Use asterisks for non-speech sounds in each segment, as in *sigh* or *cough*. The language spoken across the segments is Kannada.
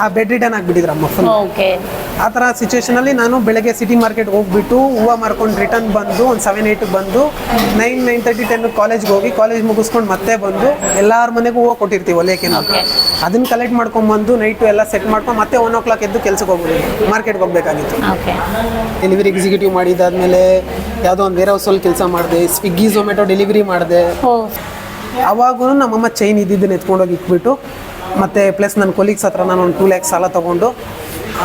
ಆ ಬೆಡ್ ರಿಟರ್ನ್ ಆಗಿಬಿಟ್ಟಿದ್ರು ಅಮ್ಮ ಫುಲ್ ಓಕೆ ಆ ಥರ ಸಿಚುವೇಶನಲ್ಲಿ ನಾನು ಬೆಳಗ್ಗೆ ಸಿಟಿ ಮಾರ್ಕೆಟ್ ಹೋಗ್ಬಿಟ್ಟು ಹೂವು ಮಾರ್ಕೊಂಡು ರಿಟರ್ನ್ ಬಂದು ಒಂದು ಸೆವೆನ್ ಏಯ್ಟಿಗೆ ಬಂದು ನೈನ್ ನೈನ್ ತರ್ಟಿ ಟೆನ್ ಕಾಲೇಜ್ಗೆ ಹೋಗಿ ಕಾಲೇಜ್ ಮುಗಿಸ್ಕೊಂಡು ಮತ್ತೆ ಬಂದು ಎಲ್ಲರ ಮನೆಗೂ ಹೂವು ಕೊಟ್ಟಿರ್ತೀವಿ Okay. ಅದನ್ನ ಕಲೆಕ್ಟ್ ಮಾಡ್ಕೊಂಡ್ಬಂದು ನೈಟು ಎಲ್ಲ ಸೆಟ್ ಮಾಡ್ಕೊಂಡು ಮತ್ತೆ ಒನ್ ಓ ಕ್ಲಾಕ್ ಎದ್ದು ಕೆಲ್ಸಕ್ಕೆ ಹೋಗ್ಬಿಟ್ಟು ಮಾರ್ಕೆಟ್ಗೆ ಹೋಗ್ಬೇಕಾಗಿತ್ತು. ಡೆಲಿವರಿ ಎಕ್ಸಿಕ್ಯೂಟಿವ್ ಮಾಡಿದಾದ್ಮೇಲೆ ಯಾವುದೋ ಒಂದು ವೇರ್ ಹೌಸಲ್ಲಿ ಕೆಲಸ ಮಾಡಿದೆ ಸ್ವಿಗ್ಗಿ ಝೊಮ್ಯಾಟೊ ಡೆಲಿವರಿ ಮಾಡಿದೆ. ಅವಾಗೂ ನಮ್ಮಮ್ಮ ಚೈನ್ ಇದ್ದಿದ್ದನ್ನ ಎತ್ಕೊಂಡೋಗಿ ಇಟ್ಬಿಟ್ಟು ಮತ್ತು ಪ್ಲಸ್ ನನ್ನ ಕೊಲೀಗ್ಸ್ ಹತ್ರ ನಾನು ಒಂದು ಟೂ ಲ್ಯಾಕ್ಸ್ ಸಾಲ ತೊಗೊಂಡು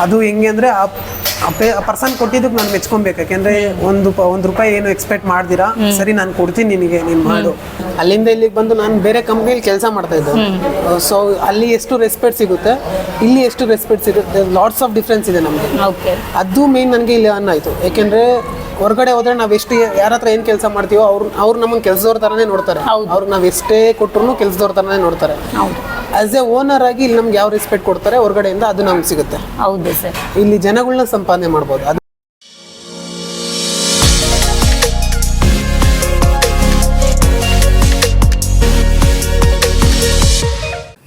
ಅದು ಹೆಂಗೆ ಅಂದರೆ ಆ ಪರ್ಸನ್ ಕೊಟ್ಟಿದ್ದಕ್ಕೆ ನಾನು ಮೆಚ್ಕೊಬೇಕು. ಯಾಕೆಂದ್ರೆ ಒಂದು ಒಂದು ರೂಪಾಯಿ ಏನು ಎಕ್ಸ್ಪೆಕ್ಟ್ ಮಾಡ್ದಿರಾ ಸರಿ ನಾನು ಕೊಡ್ತೀನಿ ನಿನಗೆ ನೀನು ಮಾಡು. ಅಲ್ಲಿಂದ ಇಲ್ಲಿಗೆ ಬಂದು ನಾನು ಬೇರೆ ಕಂಪ್ನಿಲಿ ಕೆಲಸ ಮಾಡ್ತಾ ಇದ್ದೆ. ಸೊ ಅಲ್ಲಿ ಎಷ್ಟು ರೆಸ್ಪೆಕ್ಟ್ ಸಿಗುತ್ತೆ ಇಲ್ಲಿ ಎಷ್ಟು ರೆಸ್ಪೆಕ್ಟ್ ಸಿಗುತ್ತೆ ಲಾಟ್ಸ್ ಆಫ್ ಡಿಫ್ರೆನ್ಸ್ ಇದೆ ನಮಗೆ. ಅದು ಮೇನ್ ನನಗೆ ಇಲ್ಲಿ ಅನ್ನ ಆಯಿತು. ಯಾಕೆಂದ್ರೆ ಹೊರಗಡೆ ಹೋದ್ರೆ ನಾವು ಎಷ್ಟು ಯಾರ ಹತ್ರ ಏನು ಕೆಲಸ ಮಾಡ್ತೀವೋ ಅವ್ರು ಅವ್ರು ನಮ್ಮನ್ನು ಕೆಲಸದವ್ರ ಥರನೇ ನೋಡ್ತಾರೆ. ಅವ್ರು ನಾವ್ ನಾವು ಎಷ್ಟೇ ಕೊಟ್ಟರು ಕೆಲಸದವ್ರ ತರನೇ ನೋಡ್ತಾರೆ. ಹೌದು. ಆಸ್ ಎ ಓನರ್ ಆಗಿ ಇಲ್ಲಿ ನಮ್ಗೆ ಯಾವ ರೆಸ್ಪೆಕ್ಟ್ ಕೊಡ್ತಾರೆ ಹೊರಗಡೆಯಿಂದ ಅದು ನಮ್ಗೆ ಸಿಗುತ್ತೆ. ಹೌದು ಸರ್. ಇಲ್ಲಿ ಜನಗಳನ್ನ ಸಂಪಾದನೆ ಮಾಡ್ಬೋದು. ಅದು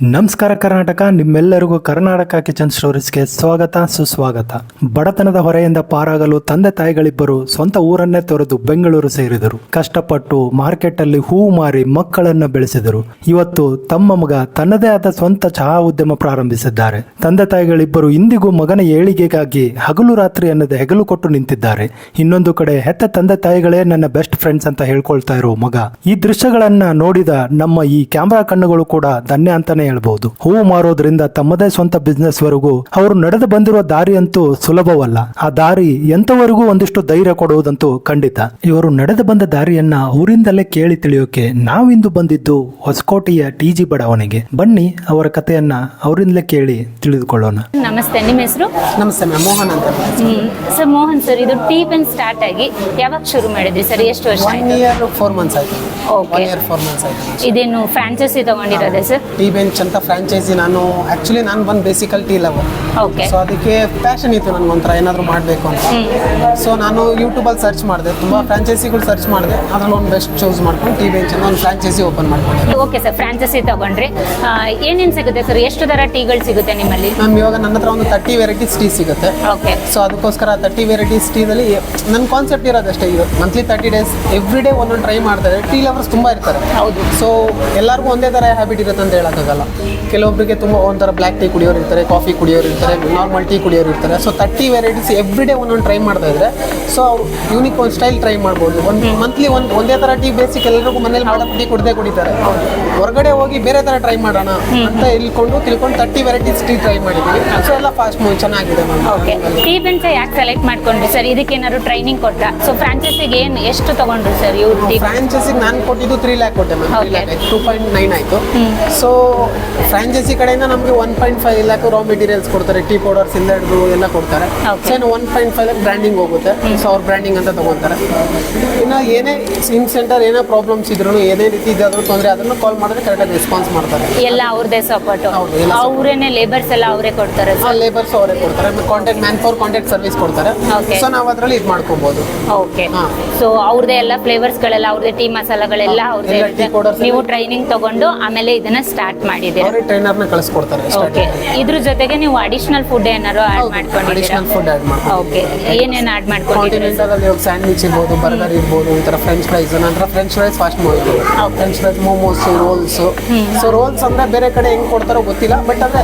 ನಮಸ್ಕಾರ ಕರ್ನಾಟಕ, ನಿಮ್ಮೆಲ್ಲರಿಗೂ ಕರ್ನಾಟಕ ಕಿಚನ್ ಸ್ಟೋರೀಸ್ಗೆ ಸ್ವಾಗತ, ಸುಸ್ವಾಗತ. ಬಡತನದ ಹೊರೆಯಿಂದ ಪಾರಾಗಲು ತಂದೆ ತಾಯಿಗಳಿಬ್ಬರು ಸ್ವಂತ ಊರನ್ನೇ ತೊರೆದು ಬೆಂಗಳೂರು ಸೇರಿದರು. ಕಷ್ಟಪಟ್ಟು ಮಾರ್ಕೆಟ್ ಅಲ್ಲಿ ಹೂವು ಮಾರಿ ಮಕ್ಕಳನ್ನ ಬೆಳೆಸಿದರು. ಇವತ್ತು ತಮ್ಮ ಮಗ ತನ್ನದೇ ಆದ ಸ್ವಂತ ಚಹಾ ಉದ್ಯಮ ಪ್ರಾರಂಭಿಸಿದ್ದಾರೆ. ತಂದೆ ತಾಯಿಗಳಿಬ್ಬರು ಇಂದಿಗೂ ಮಗನ ಏಳಿಗೆಗಾಗಿ ಹಗಲು ರಾತ್ರಿ ಅನ್ನದೇ ಹೆಗಲು ಕೊಟ್ಟು ನಿಂತಿದ್ದಾರೆ. ಇನ್ನೊಂದು ಕಡೆ ಹೆತ್ತ ತಂದೆ ತಾಯಿಗಳೇ ನನ್ನ ಬೆಸ್ಟ್ ಫ್ರೆಂಡ್ಸ್ ಅಂತ ಹೇಳ್ಕೊಳ್ತಾ ಇರೋ ಮಗ. ಈ ದೃಶ್ಯಗಳನ್ನ ನೋಡಿದ ನಮ್ಮ ಈ ಕ್ಯಾಮರಾ ಕಣ್ಣುಗಳು ಕೂಡ ಧನ್ಯ ಅಂತಾನೆ ಹೇಳ್ಬಹುದು ಹೂವು ಮಾರೋದ್ರಿಂದ ತಮ್ಮದೇ ಸ್ವಂತ ಬಿಸ್ನೆಸ್ ವರೆಗೂ ಅವರು ನಡೆದು ಬಂದಿರುವ ದಾರಿ ಅಂತೂ ಸುಲಭವಲ್ಲ. ಆ ದಾರಿ ಎಂತವರೆಗೂ ಒಂದಿಷ್ಟು ಧೈರ್ಯ ಕೊಡುವುದಂತೂ ಖಂಡಿತ. ಇವರು ನಡೆದು ಬಂದ ದಾರಿಯನ್ನ ಊರಿಂದಲೇ ಕೇಳಿ ತಿಳಿಯೋಕೆ ನಾವಿಂದು ಬಂದಿದ್ದು ಹೊಸಕೋಟೆಯ ಟಿ ಜಿ ಬಡಾವಣೆಗೆ. ಬನ್ನಿ ಅವರ ಕಥೆಯನ್ನ ಅವರಿಂದಲೇ ಕೇಳಿ ತಿಳಿದುಕೊಳ್ಳೋಣ. ನಮಸ್ತೆ ನಿಮ್ಮ ಹೆಸರು? ನಮಸ್ತೆ ಮ್ಯಾಮ್ ಮೋಹನ್ ಅಂತ. ಸರ್ ಮೋಹನ್ ಸರ್ ಇದು ಟೀ ಪೆನ್ ಸ್ಟಾರ್ಟ್ ಆಗಿ ಯಾವಾಗ ಶುರು ಮಾಡಿದ್ರಿ ಸರ್? ಎಷ್ಟು ವರ್ಷ ಒನ್ ಆಯ್ತು? ಇಯರ್ ಫೋರ್ ಮಂತ್ಸ್ ಆಯ್ತು. Okay one year four months ಆಯ್ತು. ಇದೇನು ಫ್ರಾಂಚೈಸಿ ತಗೊಂಡಿರೋದೆ ಸರ್? ಟೀ ಬೆಂಚ್ ಅಂತ ಫ್ರಾಂಚೈಸಿ ನಾನು ಆ್ಯಕ್ಚುಲಿ ನಾನು ಬಂದು basically tea lover okay so ಅದಕ್ಕೆ ಪ್ಯಾಷನ್ ಇತ್ತು ನನಗೊಂಥರ ಏನಾದರೂ ಮಾಡಬೇಕು ಅಂತ. ಸೊ ನಾನು ಯೂಟ್ಯೂಬಲ್ಲಿ ಸರ್ಚ್ ಮಾಡಿದೆ. ತುಂಬ ಫ್ರಾಂಚೈಸಿಗಳು ಸರ್ಚ್ ಮಾಡಿದೆ. ಅದ್ರಲ್ಲಿ ಒಂದು ಬೆಸ್ಟ್ ಚೂಸ್ ಮಾಡ್ಕೊಂಡು ಟಿ ಬೆಂಚ್ ಅಂತ ಒಂದು ಫ್ರಾಂಚೈಸಿ ಓಪನ್ ಮಾಡ್ಕೊಂಡೆ. ಓಕೆ ಸರ್ ಫ್ರಾಂಚೈಸಿ ತಗೊಂಡ್ರಿ. ಏನೇನು ಸಿಗುತ್ತೆ ಸರ್ ಎಷ್ಟು ತರ ಟೀಗಳು ಸಿಗುತ್ತೆ ನಿಮ್ಮಲ್ಲಿ? ಮ್ಯಾಮ್ ಇವಾಗ ನನ್ನ ಹತ್ರ ಒಂದು ತರ್ಟಿ ವೆರೈಟೀಸ್ ಟೀ ಸಿಗುತ್ತೆ. ಓಕೆ ಸೊ ಅದಕ್ಕೋಸ್ಕರ ತರ್ಟಿ ವೆರೈಟೀಸ್ ಟೀದಲ್ಲಿ ನನ್ನ ಕಾನ್ಸೆಪ್ಟ್ ಇರೋದಷ್ಟೇ ಇದು monthly thirty days every day ಒಂದೊಂದು ಟ್ರೈ ಮಾಡ್ತಾರೆ. ಟೀ ಲವರ್ಸ್ ತುಂಬ ಇರ್ತಾರೆ. ಹೌದು. ಸೊ ಎಲ್ಲರಿಗೂ ಒಂದೇ ಥರ ಹ್ಯಾಬಿಟ್ ಇರುತ್ತೆ ಅಂತ ಹೇಳೋಕ್ಕಾಗಲ್ಲ. ಕೆಲವೊಬ್ಬರಿಗೆ ತುಂಬ ಒಂಥರ ಬ್ಲ್ಯಾಕ್ ಟೀ ಕುಡಿಯೋರು ಇರ್ತಾರೆ ಕಾಫಿ ಕುಡಿಯೋರು ಇರ್ತಾರೆ ನಾರ್ಮಲ್ ಟೀ ಕುಡಿಯೋರು ಇರ್ತಾರೆ. So thirty varieties every day ಒಂದೊಂದು ಟ್ರೈ ಮಾಡ್ತಾ ಇದ್ರೆ ಸೊ ಅವ್ರು ಯೂನಿಕ್ ಒಂದು ಸ್ಟೈಲ್ ಟ್ರೈ ಮಾಡ್ಬೋದು. ಒಂದು ಮಂತ್ಲಿ ಒಂದು ಒಂದೇ ಥರ ಟೀ ಬೇಸಿಕ್ ಎಲ್ಲರಿಗೂ ಮನೇಲಿ ಮಾಡೋ ಟೀ ಕುಡ್ದೇ ಕುಡಿತಾರೆ. ಹೊರಗಡೆ ಹೋಗಿ ಬೇರೆ ಥರ ಟ್ರೈ ಮಾಡೋಣ ಅಂತ ಇಲ್ಕೊಂಡು ತಿಳ್ಕೊಂಡು ತರ್ಟಿ ವೆರೈಟೀಸ್ ಟೀ ಟ್ರೈ ಮಾಡಿದ್ದೀವಿ ಸೊ ಎಲ್ಲ ಫಾಸ್ಟ್ ಮೂವ್ ಚೆನ್ನಾಗಿದೆ ಓಕೆ ಮ್ಯಾಮ್ ಟೀ ಬೆನ್ಸ್ ಯಾಕೆ ಸೆಲೆಕ್ಟ್ ಮಾಡ್ಕೊಂಡ್ರಿ ಸರ್ ಇದಕ್ಕೆ ಏನಾದ್ರು ಟ್ರೈನಿಂಗ್ ಕೊಟ್ಟ ಸೊ ಫ್ರಾಂಚೈಸಿಗೆ ಏನು ಎಷ್ಟು ತಗೊಂಡ್ರಿ ಸರ್ ಇವ್ರು ಟೀ ಫ್ರಾಂಚೈಸಿಗೆ ನಾನು ಕೊಟ್ಟಿದ್ದು ತ್ರೀ ಲ್ಯಾಕ್ ಕೊಟ್ಟೆ ma'am three. Lakh two point nine ಆಯಿತು. ಸೊ ಫ್ರಾಂಚೈಸಿ ಕಡೆಯಿಂದ ನಮಗೆ one point five lakh raw materials ಕೊಡ್ತಾರೆ. ಟೀ ಪೌಡರ್ ಇಂದ ಹಿಡಿದು ಎಲ್ಲ ಕೊಡ್ತಾರೆ. Sen one point five lakh branding ಹೋಗುತ್ತೆ. ಸೊ ಅವ್ರ ಬ್ರ್ಯಾಂಡಿಂಗ್ ಅಂತ ತೊಗೊತಾರೆ. ಇನ್ನು ಏನೇ ಸಿಮ್ ಸೆಂಟರ್ ಏನೇ ಪ್ರಾಬ್ಲಮ್ಸ್ ಇದ್ರು ಏನೇ ರೀತಿ ಇದಾದ್ರೂ ತೊಂದರೆ ಅದನ್ನು ಕಾಲ್ ಮಾಡಿದ್ರೆ ಕರೆಕ್ಟಾಗಿ ರೆಸ್ಪಾನ್ಸ್ ಮಾಡ್ತಾರೆ. ಎಲ್ಲ ಅವ್ರದೇ ಸಪೋರ್ಟ್ ಅವರೇನೆ ಲೇಬರ್ಸ್ ಎಲ್ಲ ಅವರೇ ಕೊಡ್ತಾರೆ ಆ ಲೇಬರ್ಸ್ ಅವರೇ ಕೊಡ್ತಾರೆ. Contact man for contact service ಕೊಡ್ತಾರೆ. ಸೊ ನಾವು ಅದರಲ್ಲಿ ಇದು ಮಾಡ್ಕೊಬೋದು. ಓಕೆ. ಸೊ ಅವ್ರದೇ ಎಲ್ಲ ಫ್ಲೇವರ್ಸ್ ಗಳೆಲ್ಲ ಅವ್ರದೇ ಟೀ ಮಸಾಲಗಳೆಲ್ಲ ಅವ್ರದೇ ನೀವು ಟ್ರೈನಿಂಗ್ ತಗೊಂಡು ಆಮೇಲೆ ಇದನ್ನ ಸ್ಟಾರ್ಟ್ ಮಾಡಿದ್ದೀರಾ ಅವರೇ ಟ್ರೈನರ್ನ ಕಳಿಸ್ಕೊಡ್ತಾರೆ ಓಕೆ. ಇದ್ರ ಜೊತೆಗೆ ನೀವು ಅಡಿಷನಲ್ ಫುಡ್ ಏನಾರು ಆಡ್ ಮಾಡ್ಕೊಂಡಿದ್ದೀರಾ? ಅಡಿಷನಲ್ ಫುಡ್ ಆಡ್ ಮಾಡ್ಕೊಂಡು ಓಕೆ. ಏನೇನು ಆಡ್ ಮಾಡ್ಕೊಂಡಿದ್ದೀರಾ? ಕಾಂಟಿನೆಂಟಲ್ ಅಲ್ಲಿ ಸ್ಯಾಂಡ್ವಿಚ್ ಇರ್ಬೋದು ಬರ್ಗರ್ ಇರ್ಬೋದು ಈ ತರ ಫ್ರೆಂಚ್ ಫ್ರೈಸ್ ನಂತರ French fries fast moving French fries momos rolls so rolls ಅಂದ್ರೆ ಬೇರೆ ಕಡೆ ಹೆಂಗ್ ಕೊಡ್ತಾರೋ ಗೊತ್ತಿಲ್ಲ ಬಟ್ ಅಂದ್ರೆ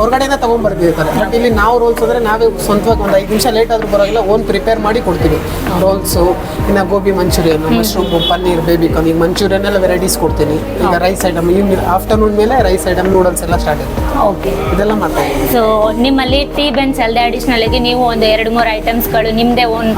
ಹೊರಗಡೆಯಿಂದ ತಗೊಂಡ್ಬರ್ತಿರ್ತಾರೆ ಬಟ್ ಇಲ್ಲಿ ನಾವು ರೋಲ್ಸ್ ಅಂದ್ರೆ ನಾವೇ ಸ್ವಂತವಾಗಿ ಒಂದು ಐದು ನಿಮಿಷ ಲೇಟ್ ಆದ್ರೂ ಬರೋಲ್ಲ ಓನ್ ಪ್ರಿಪೇರ್ ಮಾಡಿ ಕೊಡ್ತೀವಿ. ರೋಲ್ಸು ಇನ್ನ gobi manchurian mushroom paneer baby ಈಗ ಮಂಚೂರಿಯನ್ ಎಲ್ಲ ವೆರೈಟೀಸ್ ಕೊಡ್ತೀನಿ. ಈಗ ರೈಸ್ ಐಟಮ್ ಈವ್ನಿಂಗ್ ಆಫ್ಟರ್ನೂನ್ ಮೇಲೆ ರೈಸ್ ಐಟಮ್ ನೂಡಲ್ಸ್ ಎಲ್ಲ ಸ್ಟಾರ್ಟ್ ಇದೆ ಓಕೆ ಇದೆಲ್ಲ ಮಾಡ್ತಾ ಇದ್ದೀವಿ ಸೊ ನಿಮ್ಮಲ್ಲಿ ಟೀ ಬೆನ್ಸ್ ಅಲ್ಲದೆ ಅಡಿಷನಲ್ ಆಗಿ ನೀವು ಒಂದು ಎರಡು ಮೂರು ಐಟಮ್ಸ್ಗಳು ನಿಮ್ಮದೇ ಓನ್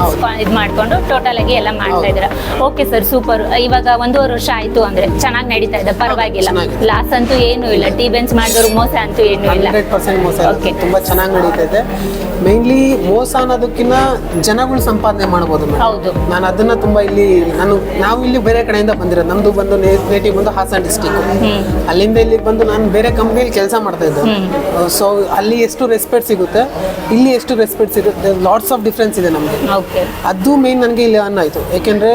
ಇದು ಮಾಡಿಕೊಂಡು ಟೋಟಲ್ ಆಗಿ ಎಲ್ಲ ಮಾಡ್ತಾ ಇದ್ದೀರಾ? ಓಕೆ ಸರ್ ಸೂಪರ್ ಇವಾಗ ಒಂದೂವರೆ ವರ್ಷ ಆಯ್ತು ಅಂದ್ರೆ ಚೆನ್ನಾಗಿ ನಡೀತಾ ಇದೆ ಪರವಾಗಿಲ್ಲ. ಲಾಸ್ ಅಂತೂ ಏನೂ ಇಲ್ಲ. ಟೀ ಬೆನ್ಸ್ ಮಾಡಿದವ್ರು ಮೋಸ ಅಂತೂ ಏನೂ ಇಲ್ಲ. ಹಂಡ್ರೆಡ್ ಪರ್ಸೆಂಟ್ ಮೋಸ ಇಲ್ಲ. ತುಂಬ ಚೆನ್ನಾಗಿ ಇದೆ. ಮೇನ್ಲಿ ಮೋಸ ಅನ್ನೋದಕ್ಕಿಂತ ಜನಗಳು ಸಂಪಾದನೆ ಮಾಡ್ಬೋದು ಹೌದು. ನಾನು ಅದನ್ನ ತುಂಬಾ ಇಲ್ಲಿ ನಾನು ನಾವು ಇಲ್ಲಿ ಬೇರೆ ಕಡೆಯಿಂದ ಬಂದಿರೋದು. ನಮ್ದು ಬಂದು ನೇಟಿವ್ ಬಂದು ಹಾಸನ ಡಿಸ್ಟಿಕ್ ಅಲ್ಲಿಂದ ಇಲ್ಲಿ ಬಂದು ನಾನು ಬೇರೆ ಕಂಪ್ನಿಯಲ್ಲಿ ಕೆಲಸ ಮಾಡ್ತಾ ಇದ್ದೆ. ಸೊ ಅಲ್ಲಿ ಎಷ್ಟು ರೆಸ್ಪೆಕ್ಟ್ ಸಿಗುತ್ತೆ ಇಲ್ಲಿ ಎಷ್ಟು ರೆಸ್ಪೆಕ್ಟ್ ಸಿಗುತ್ತೆ ಲಾಟ್ಸ್ ಆಫ್ ಡಿಫ್ರೆನ್ಸ್ ಇದೆ ನಮಗೆ. ಅದು ಮೇನ್ ನನಗೆ ಇಲ್ಲಿ ಅನ್ನ ಆಯಿತು. ಯಾಕೆಂದ್ರೆ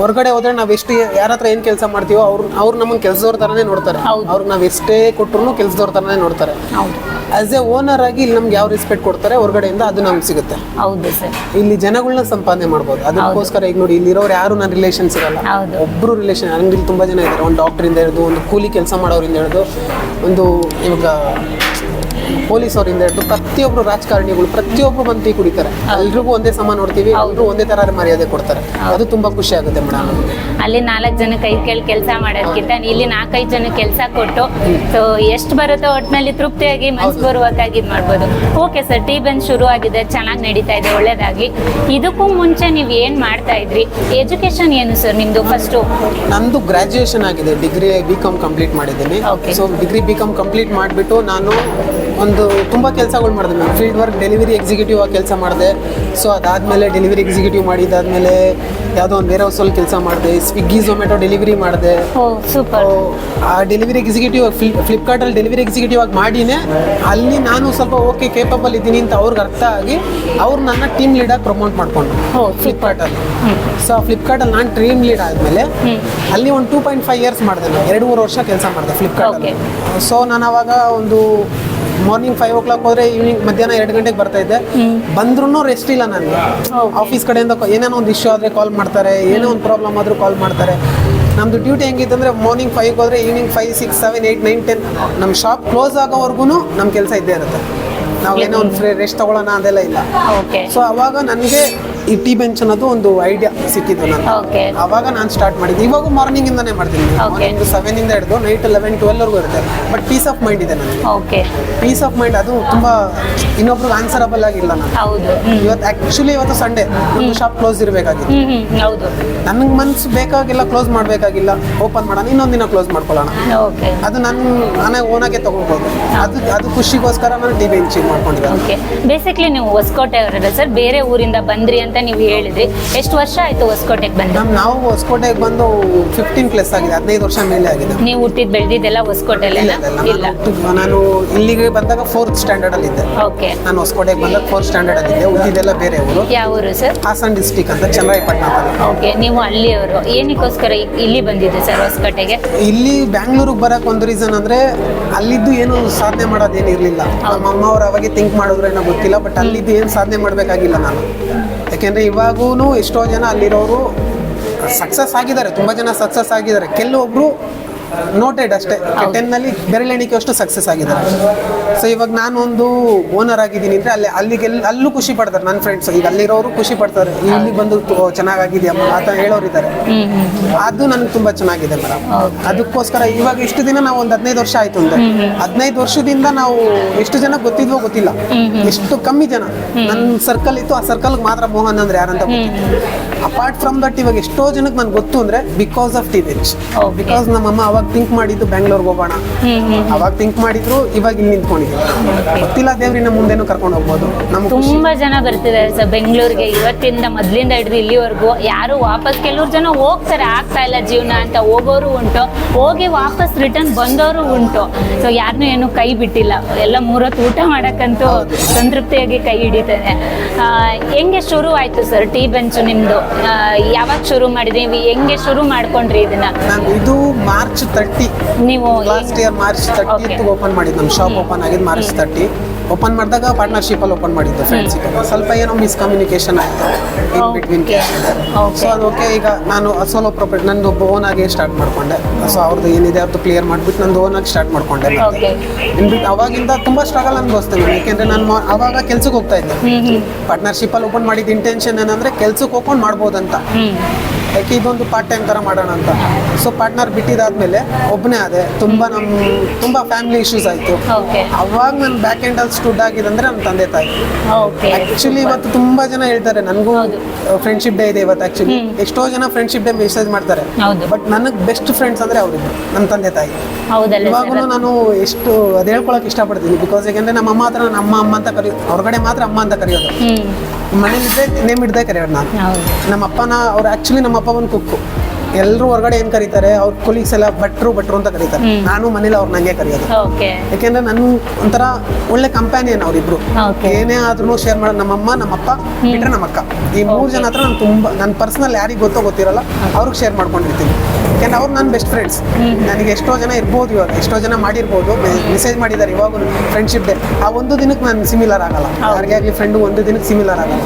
ಹೊರಗಡೆ ಹೋದ್ರೆ ನಾವು ಎಷ್ಟು ಯಾರ ಹತ್ರ ಏನು ಕೆಲಸ ಮಾಡ್ತೀವೋ ಅವ್ರು ಅವ್ರು ನಮ್ಮನ್ನು ಕೆಲಸದವ್ರ ಥರನೇ ನೋಡ್ತಾರೆ. ಅವ್ರು ನಾವು ಎಷ್ಟೇ ಕೊಟ್ಟರು ಕೆಲಸದವ್ರ ಥರನೇ ನೋಡ್ತಾರೆ. ಹೌದು. ಆಸ್ ಎ ಓನರ್ ಆಗಿ ಇಲ್ಲಿ ನಮ್ಗೆ ಯಾವ ರೆಸ್ಪೆಕ್ಟ್ ಕೊಡ್ತಾರೆ ಹೊರಗಡೆಯಿಂದ ಅದು ನಮ್ಗೆ ಸಿಗುತ್ತೆ. ಹೌದು ಸರ್. ಇಲ್ಲಿ ಜನಗಳನ್ನ ಸಂಪಾದನೆ ಮಾಡ್ಬೋದು. ಅದಕ್ಕೋಸ್ಕರ ಈಗ ನೋಡಿ ಇಲ್ಲಿರೋರು ಯಾರು ನನ್ನ ರಿಲೇಷನ್ಸ್ ಇರಲ್ಲ. ಹೌದು. ಒಬ್ರು ರಿಲೇಷನ್ ನಂಗೆ ಇಲ್ಲಿ ತುಂಬಾ ಜನ ಇದ್ದಾರೆ. ಒಂದು ಡಾಕ್ಟ್ರಿಂದ ಹಿಡಿದು ಒಂದು ಕೂಲಿ ಕೆಲಸ ಮಾಡೋರಿಂದ ಹಿಡಿದು ಒಂದು ಇವಾಗ ಪೊಲೀಸ್ ಅವರಿಂದ ಹಿಡಿದು ಪ್ರತಿಯೊಬ್ರು ರಾಜಕಾರಣಿಗಳು ಪ್ರತಿಯೊಬ್ರು ಬಂದು ಟೀ ಕುಡಿತಾರೆ. ಎಲ್ರಿಗೂ ಒಂದೇ ಸಮ ನೋಡ್ತೀವಿ ಎಲ್ರು ಒಂದೇ ತರ ಮರ್ಯಾದೆ ಕೊಡ್ತಾರೆ. ಅದು ತುಂಬಾ ಖುಷಿ ಆಗುತ್ತೆ ಮೇಡಮ್. ಅಲ್ಲಿ ನಾಲ್ಕು ಜನ ಕೈ ಕೇಳಿ ಕೆಲಸ ಮಾಡೋದಕ್ಕಿಂತ ಇಲ್ಲಿ ನಾಲ್ಕೈದು ಜನ ಕೆಲಸ ಕೊಟ್ಟು ಸೊ ಎಷ್ಟು ಬರುತ್ತೋ ಒಟ್ಟಿನಲ್ಲಿ ತೃಪ್ತಿಯಾಗಿ ಮನ್ಸು ಬರುವಾಗಾಗಿ ಇದು ಮಾಡ್ಬೋದು. ಓಕೆ ಸರ್ ಟಿ ಬಂದ್ ಶುರು ಆಗಿದೆ ಚೆನ್ನಾಗಿ ನಡೀತಾ ಇದೆ ಒಳ್ಳೇದಾಗಿ ಇದಕ್ಕೂ ಮುಂಚೆ ನೀವು ಏನು ಮಾಡ್ತಾ ಇದ್ರಿ? ಎಜುಕೇಶನ್ ಏನು ಸರ್ ನಿಮ್ದು ಫಸ್ಟು ನಂದು ಗ್ರಾಜುಯೇಷನ್ ಆಗಿದೆ ಡಿಗ್ರಿ ಬಿ ಕಾಮ್ ಕಂಪ್ಲೀಟ್ ಮಾಡಿದ್ದೀನಿ. So degree B com complete ಮಾಡಿಬಿಟ್ಟು ನಾನು ಒಂದು ತುಂಬ ಕೆಲಸಗಳು ಮಾಡಿದೆ ನಾನು. ಫೀಲ್ಡ್ ವರ್ಕ್ ಡೆಲಿವರಿ ಎಕ್ಸಿಕ್ಯೂಟಿವ್ ಆಗಿ ಕೆಲಸ ಮಾಡಿದೆ. ಸೊ ಅದಾದಮೇಲೆ ಡೆಲಿವರಿ ಎಕ್ಸಿಕ್ಯೂಟಿವ್ ಮಾಡಿದ್ದಾದಮೇಲೆ ಯಾವುದೋ ಒಂದು ವೇರ್ ಹೌಸಲ್ಲಿ ಕೆಲಸ ಮಾಡಿದೆ. ಸ್ವಿಗ್ಗಿ ಝೊಮ್ಯಾಟೊ ಡೆಲಿವರಿ ಮಾಡಿದೆ. ಸೂಪರ್ ಆ ಡೆಲಿವರಿ ಎಕ್ಸಿಕ್ಯೂಟಿವ್ ಫ್ಲಿಪ್ಕಾರ್ಟಲ್ಲಿ ಡೆಲಿವರಿ ಎಕ್ಸಿಕ್ಯೂಟಿವ್ ಆಗಿ ಮಾಡಿನೇ ಅಲ್ಲಿ ನಾನು ಸ್ವಲ್ಪ ಓಕೆ ಕೇಪಬಲ್ ಇದ್ದೀನಿ ಅಂತ ಅವ್ರಿಗೆ ಅರ್ಥ ಆಗಿ ಅವ್ರು ನನ್ನ ಟೀಮ್ ಲೀಡಾಗಿ ಪ್ರಮೋಟ್ ಮಾಡಿಕೊಂಡು ಫ್ಲಿಪ್ಕಾರ್ಟಲ್ಲಿ ಸೊ ಫ್ಲಿಪ್ಕಾರ್ಟಲ್ಲಿ ನಾನು ಟೀಮ್ ಲೀಡ್ ಆದಮೇಲೆ ಅಲ್ಲಿ ಒಂದು ಟೂ ಪಾಯಿಂಟ್ ಫೈವ್ ಇಯರ್ಸ್ ಮಾಡಿದೆ ನಾನು. ಎರಡು ಮೂರು ವರ್ಷ ಕೆಲಸ ಮಾಡಿದೆ ಫ್ಲಿಪ್ಕಾರ್ಟಲ್ಲಿ ಸೊ ನಾನು ಅವಾಗ ಒಂದು ಮಾರ್ನಿಂಗ್ ಫೈವ್ ಓ ಕ್ಲಾಕ್ ಹೋದ್ರೆ ಈವ್ನಿಂಗ್ ಮಧ್ಯಾಹ್ನ ಎರಡು ಗಂಟೆಗೆ ಬರ್ತಾ ಇದ್ದೆ. ಬಂದ್ರೂ ರೆಸ್ಟ್ ಇಲ್ಲ ನನಗೆ ಆಫೀಸ್ ಕಡೆಯಿಂದ ಏನೇನೋ ಒಂದು ಇಶ್ಯೂ ಆದರೆ ಕಾಲ್ ಮಾಡ್ತಾರೆ ಏನೋ ಒಂದು ಪ್ರಾಬ್ಲಮ್ ಆದರೂ ಕಾಲ್ ಮಾಡ್ತಾರೆ. ನಮ್ಮದು ಡ್ಯೂಟಿ ಹೆಂಗಿತ್ತಂದ್ರೆ ಮಾರ್ನಿಂಗ್ ಫೈವ್ಗೆ ಹೋದರೆ evening five six seven eight nine ten ನಮ್ಮ ಶಾಪ್ ಕ್ಲೋಸ್ ಆಗೋವರೆಗೂ ನಮ್ಮ ಕೆಲಸ ಇದ್ದೇ ಇರುತ್ತೆ. ನಾವು ಏನೋ ಒಂದು ಫ್ರೀ ರೆಸ್ಟ್ ತಗೊಳ್ಳೋಣ ಅದೆಲ್ಲ ಇಲ್ಲ. ಸೊ ಅವಾಗ ನನಗೆ ಈ ಟೀ ಬೆಂಚ್ ಅನ್ನೋದು ಒಂದು ಐಡಿಯಾ ಸಿಕ್ಕಿದ್ದು ನಾನು ಓಕೆ ಅವಾಗ ನಾನು ಸ್ಟಾರ್ಟ್ ಮಾಡಿದ್ದೆ. ಇವಾಗ ಮಾರ್ನಿಂಗ್ ಇಂದಾನೆ ಮಾಡ್ತೀನಿ. ಮಾರ್ನಿಂಗ್ ಸೆವೆನ್ ಇಂದ ಹಿಡಿದು ನೈಟ್ ಲೆವೆನ್ ಟ್ವೆಲ್ ವರೆಗೂ ಇರುತ್ತೆ. ಬಟ್ ಪೀಸ್ ಆಫ್ ಮೈಂಡ್ ಇದೆ ನನಗೆ ಓಕೆ ಪೀಸ್ ಆಫ್ ಮೈಂಡ್ ಅದು ತುಂಬಾ ಇನ್ನೊಬ್ರು ಆನ್ಸರಬಲ್ ಆಗಿಲ್ಲ ನಾನು. ಹೌದು. ಇವತ್ತು ಆಕ್ಚುಲಿ ಇವತ್ತು ಸಂಡೇ ಒಂದು ಶಾಪ್ ಕ್ಲೋಸ್ ಇರಬೇಕಾಗಿತ್ತು. ಹೌದು. ನನಗೆ ಮನ್ಸು ಬೇಕಾಗಿಲ್ಲ ಕ್ಲೋಸ್ ಮಾಡಬೇಕಾಗಿಲ್ಲ. ಓಪನ್ ಮಾಡೋಣ ಇನ್ನೊಂದು ದಿನ ಕ್ಲೋಸ್ ಮಾಡ್ಕೊಳ್ಳೋಣ. ಓಕೆ ಅದು ನನ್ನ ನಾನೇ ಓನಾಗೆ ತಗೊಳ್ಬೋದು ಅದು ಅದು ಖುಷಿಗೋಸ್ಕರ ನಾನು ಟಿ ಬೆಂಚ್ ಮಾಡ್ಕೊಂಡಿದ್ದೆ. ಓಕೆ ಬೇಸಿಕ್ಲಿ ನೀವು ಹೊಸಕೋಟೆ ಅವರಲ್ಲ ಸರ್ ಬೇರೆ ಊರಿಂದ ಬಂದ್ರಿ ಅಂತ ನೀವು ಹೇಳಿದ್ರಿ. ಎಷ್ಟು ವರ್ಷ ಆಯ್ತು ಹೊಸಕೋಟೆಗೆ ಬಂದು? ನಮ್ ನಾವು ಹೊಸಕೋಟೆಗೆ ಬಂದು ಫಿಫ್ಟೀನ್ ಪ್ಲಸ್ ಆಗಿದೆ ಹದಿನೈದು ವರ್ಷ ಮೇಲೆ ಆಗಿದೆ. ನೀವು ಹುಟ್ಟಿದ್ ಬೆಳೆದಿದ್ದೆಲ್ಲ ಹೊಸಕೋಟೆಲ್ಲ ಇಲ್ಲ ನಾನು ಇಲ್ಲಿಗೆ ಬಂದಾಗ ಫೋರ್ತ್ ಸ್ಟ್ಯಾಂಡರ್ಡ್ ಅಲ್ಲಿ ಇದ್ದೆ. ಓಕೆ. ನಾನು ಹೊಸಕೋಟೆಗೆ ಬಂದಾಗ ಫೋರ್ತ್ ಸ್ಟ್ಯಾಂಡರ್ಡ್ ಅಲ್ಲಿ ಇದ್ದೆ. ಉಳಿದಿದ್ದೆಲ್ಲ ಬೇರೆ ಊರು. ಯಾವ ಊರು ಸರ್? ಹಾಸನ್ ಡಿಸ್ಟಿಕ್ ಅಂತ ಚನ್ನರಾಯಪಟ್ಟಣ. ಓಕೆ ನೀವು ಅಲ್ಲಿಯವರು. ಏನಕ್ಕೋಸ್ಕರ ಇಲ್ಲಿ ಬಂದಿದ್ದೆ ಸರ್ ಹೊಸಕೋಟೆಗೆ? ಇಲ್ಲಿ ಬ್ಯಾಂಗ್ಳೂರಿಗೆ ಬರಕ್ ಒಂದು ರೀಸನ್ ಅಂದ್ರೆ ಅಲ್ಲಿದ್ದು ಏನು ಸಾಧನೆ ಮಾಡೋದೇನು ಇರಲಿಲ್ಲ. ನಮ್ಮ ಅಮ್ಮ ಅವ್ರು ಅವಾಗೆ ಥಿಂಕ್ ಮಾಡಿದ್ರೆ ಏನೋ ಗೊತ್ತಿಲ್ಲ ಬಟ್ ಅಲ್ಲಿದ್ದು ಏನು ಸಾಧನೆ ಮಾಡಬೇಕಾಗಿಲ್ಲ ನಾನು. ಯಾಕೆಂದ್ರೆ ಇವಾಗೂ ಎಷ್ಟೋ ಜನ ಅಲ್ಲಿರೋರು ಸಕ್ಸಸ್ ಆಗಿದ್ದಾರೆ ತುಂಬಾ ಜನ ಸಕ್ಸಸ್ ಆಗಿದ್ದಾರೆ. ಕೆಲವೊಬ್ರು ನೋಟೆಡ್ ಅಷ್ಟೇ. ಟೆನ್ನಲ್ಲಿ ಬೆರಳೆಣಿಕೆ ಅಷ್ಟು ಸಕ್ಸಸ್ ಆಗಿದ್ದಾರೆ ಸೊ ಇವಾಗ ನಾನು ಒಂದು ಓನರ್ ಆಗಿದ್ದೀನಿ ಅಂದ್ರೆ ಅಲ್ಲಿ ಅಲ್ಲಿಗೆ ಅಲ್ಲೂ ಖುಷಿ ಪಡ್ತಾರೆ ನನ್ನ ಫ್ರೆಂಡ್ಸ್ ಈಗ ಅಲ್ಲಿರೋರು ಖುಷಿ ಪಡ್ತಾರೆ. ಇಲ್ಲಿ ಬಂದು ಚೆನ್ನಾಗಾಗಿದೆಯಮ್ಮ ಅಂತ ಹೇಳೋರು ಇದ್ದಾರೆ. ಹ್ಮ್ ಹ್ಮ್ ಅದು ನನಗೆ ತುಂಬಾ ಚೆನ್ನಾಗಿದೆ ಮೇಡಮ್ ಅದಕ್ಕೋಸ್ಕರ ಇವಾಗ ಇಷ್ಟು ದಿನ ನಾವು ಒಂದು ಹದಿನೈದು ವರ್ಷ ಆಯ್ತು ಅಂದ್ರೆ ಹದಿನೈದು ವರ್ಷದಿಂದ ನಾವು ಎಷ್ಟು ಜನ ಗೊತ್ತಿದ್ವೋ ಗೊತ್ತಿಲ್ಲ. ಎಷ್ಟು ಕಮ್ಮಿ ಜನ. ನನ್ನ ಸರ್ಕಲ್ ಇತ್ತು ಆ ಸರ್ಕಲ್ಗೆ ಮಾತ್ರ ಮೋಹನ್ ಅಂದ್ರೆ ಯಾರಂತ ಅಪಾರ್ಟ್ ಫ್ರಮ್ ದಟ್ ಇವಾಗ ಎಷ್ಟೋ ಜನಕ್ಕೆ ನನ್ಗೆ ಗೊತ್ತು ಅಂದ್ರೆ ಬಿಕಾಸ್ ಆಫ್ ಟಿ ಬಿಕಾಸ್ ನಮ್ಮಮ್ಮ ಅವಾಗ ಥಿಂಕ್ ಮಾಡಿದ್ದು ಬ್ಯಾಂಗ್ಳೂರ್ಗೆ ಹೋಗೋಣ. ಅವಾಗ ಥಿಂಕ್ ಮಾಡಿದ್ರು ಇವಾಗ ಇಲ್ಲಿ ನಿಂತ್ಕೊಂಡಿದ್ದೀವಿ. ಗೊತ್ತಿಲ್ಲ ದೇವ್ರಿನ ಮುಂದೆನೂ ಕರ್ಕೊಂಡು ಹೋಗ್ಬೋದು. ನಮ್ಗೆ ತುಂಬಾ ಜನ ಬರ್ತಿದ್ದಾರೆ ಸರ್ ಬೆಂಗಳೂರಿಗೆ ಇವತ್ತಿಂದ ಮೊದ್ಲಿಂದ ಹಿಡಿದು ಇಲ್ಲಿವರೆಗೂ ಯಾರು ವಾಪಸ್ ಕೆಲವ್ರು ಜನ ಹೋಗ್ತಾರೆ ಆಗ್ತಾ ಇಲ್ಲ ಜೀವನ ಅಂತ ಹೋಗೋರು ಉಂಟು. ಹೋಗಿ ವಾಪಸ್ ರಿಟರ್ನ್ ಬಂದವರು ಉಂಟು. ಸೊ ಯಾರನ್ನೂ ಏನು ಕೈ ಬಿಟ್ಟಿಲ್ಲ. ಎಲ್ಲ ಮೂರೊತ್ತು ಊಟ ಮಾಡಕ್ಕಂತೂ ಸಂತೃಪ್ತಿಯಾಗಿ ಕೈ ಹಿಡಿತೇನೆ. ಹೆಂಗೆ ಶುರು ಆಯ್ತು ಸರ್ ಟೀ ಬೆಂಚು ನಿಮ್ದು? ಯಾವಾಗ ಶುರು ಮಾಡಿದ್ರಿ? ಹೆಂಗೆ ಶುರು ಮಾಡ್ಕೊಂಡ್ರಿ ಇದನ್ನ? ನಾನು ಇದು ಮಾರ್ಚ್ ತರ್ಟಿ ನೀವು last year March thirty. Open ಮಾಡಿದ್ದು ನಮ್ಮ ಶಾಪ್ ಓಪನ್ ಆಗಿದ್ದು ಮಾರ್ಚ್ ತರ್ಟಿ ಓಪನ್ ಮಾಡಿದಾಗ ಪಾರ್ಟ್ನರ್ಶಿಪ್ ಅಲ್ಲಿ ಓಪನ್ ಮಾಡಿದ್ದು ಫ್ರೆಂಡ್ಸ್ ಸ್ವಲ್ಪ ಏನೋ ಮಿಸ್ಕಮ್ಯುನಿಕೇಶನ್ ಆಯಿತು. In between. ಸೊ ಅದು ಓಕೆ ಈಗ ನಾನು ಸೋಲೋ ಪ್ರಾಪರ್ಟಿ ನಂದು ಓನ್ ಆಗಿ ಸ್ಟಾರ್ಟ್ ಮಾಡ್ಕೊಂಡೆ. ಸೊ ಅವ್ರದ್ದು ಏನಿದೆ ಅವ್ರದ್ದು ಕ್ಲಿಯರ್ ಮಾಡಿಬಿಟ್ಟು ನಂದು ಓನ್ ಆಗಿ ಸ್ಟಾರ್ಟ್ ಮಾಡ್ಕೊಂಡೆ. ಬಿಟ್ ಅವಾಗಿಂದ ತುಂಬ ಸ್ಟ್ರಗಲ್ ಅನ್ಭವಿಸ್ತೇನೆ ಯಾಕೆಂದ್ರೆ ನಾನು ಅವಾಗ ಕೆಲ್ಸಕ್ಕೆ ಹೋಗ್ತಾ ಇದ್ದೆ. ಪಾರ್ಟ್ನರ್ಶಿಪ್ ಅಲ್ಲಿ ಓಪನ್ ಮಾಡಿದ ಇಂಟೆನ್ಷನ್ ಏನಂದ್ರೆ ಕೆಲ್ಸಕ್ಕೆ ಓಪನ್ ಮಾಡ್ಬೋದಂತ. ಯಾಕೆ ಇದೊಂದು ಪಾರ್ಟ್ ಟೈಮ್ ಥರ ಮಾಡೋಣ ಅಂತ? ಸೊ ಪಾರ್ಟ್ನರ್ ಬಿಟ್ಟಿದಾದ್ಮೇಲೆ ಒಬ್ಬನೇ ಆದೆ. ತುಂಬ ನಮ್ಮ ತುಂಬ ಫ್ಯಾಮಿಲಿ ಇಶ್ಯೂಸ್ ಆಯಿತು. ಅವಾಗ ನನ್ನ ಬ್ಯಾಕ್ ಎಂಡ್ ಅಲ್ಲಿ ಸ್ಟುಡ್ ಆಗಿದಂದ್ರೆ ನಮ್ಮ ತಂದೆ ತಾಯಿ. ಆ್ಯಕ್ಚುಲಿ ಇವತ್ತು ತುಂಬಾ ಜನ ಹೇಳ್ತಾರೆ ನನಗೂ ಫ್ರೆಂಡ್ಶಿಪ್ ಡೇ ಇದೆ ಇವತ್ತು ಆಕ್ಚುಲಿ ಎಷ್ಟೋ ಜನ ಫ್ರೆಂಡ್ಶಿಪ್ ಡೇ ಮೆಸೇಜ್ ಮಾಡ್ತಾರೆ. ಬಟ್ ನನಗೆ ಬೆಸ್ಟ್ ಫ್ರೆಂಡ್ಸ್ ಅಂದ್ರೆ ಅವರಿದ್ದು ನನ್ನ ತಂದೆ ತಾಯಿ. ಇವಾಗೂ ನಾನು ಎಷ್ಟು ಅದು ಹೇಳ್ಕೊಳಕ್ ಇಷ್ಟಪಡ್ತೀನಿ. ಬಿಕಾಸ್ ಯಾಕಂದ್ರೆ ನಮ್ಮ ಅಮ್ಮ ಹತ್ರ ನಮ್ಮ ಅಮ್ಮ ಅಮ್ಮ ಅಂತ ಕರಿ ಹೊರಗಡೆ ಮಾತ್ರ ಅಮ್ಮ ಅಂತ ಕರೆಯೋದು. ಮನೇಲಿ ಮನೇಲಿದ್ದೆ ನೇಮ್ ಇಡ್ದೆ ಕರೆಯೋದು ನಾನು. ನಮ್ಮ ಅಪ್ಪನ ಅವ್ರು ಆ್ಯಕ್ಚುಲಿ ನಮ್ಮ ಅಪ್ಪ ಒಂದು ಕುಕ್ಕು. ಎಲ್ಲರೂ ಹೊರಗಡೆ ಏನ್ ಕರೀತಾರೆ? ಅವ್ರ ಕೊಲೀಗ್ಸ್ ಎಲ್ಲ ಭಟ್ರು ಭಟ್ರು ಅಂತ ಕರೀತಾರೆ. ನಾನು ಮನೇಲಿ ಅವ್ರು ನಂಗೆ ಕರೆಯೋದು. ಯಾಕೆಂದ್ರೆ ನನ್ ಒಂಥರ ಒಳ್ಳೆ ಕಂಪ್ಯಾನಿಯನ್ ಅವ್ರಿಬ್ರು ಏನೇ ಆದ್ರೂ ಶೇರ್ ಮಾಡೋದು ನಮ್ಮಮ್ಮ ನಮ್ಮಪ್ಪ ಬಿಟ್ರೆ ನಮ್ಮಕ್ಕ. ಈ ಮೂರ್ ಜನ ಹತ್ರ ನಾನು ತುಂಬಾ ನನ್ನ ಪರ್ಸನಲ್ ಯಾರಿಗೆ ಗೊತ್ತೋ ಗೊತ್ತಿರಲ್ಲ ಅವ್ರಿಗೆ ಶೇರ್ ಮಾಡ್ಕೊಂಡಿರ್ತೀನಿ. ಯಾಕೆಂದ್ರೆ ಅವ್ರು ನನ್ನ ಬೆಸ್ಟ್ ಫ್ರೆಂಡ್ಸ್ ನನಗೆ ಎಷ್ಟೋ ಜನ ಇರ್ಬೋದು ಇವಾಗ ಎಷ್ಟೋ ಜನ ಮಾಡಿರ್ಬೋದು. ಮೆಸೇಜ್ ಮಾಡಿದ್ದಾರೆ ಇವಾಗ ಫ್ರೆಂಡ್ಶಿಪ್ ಡೇ ಆ ಒಂದು ದಿನಕ್ಕೆ ನಾನು ಸಿಮಿಲರ್ ಆಗಲ್ಲ. ಯಾರಿಗೆ ಆಗಲಿ ಫ್ರೆಂಡು ಒಂದು ದಿನಕ್ಕೆ ಸಿಮಿಲರ್ ಆಗಲ್ಲ.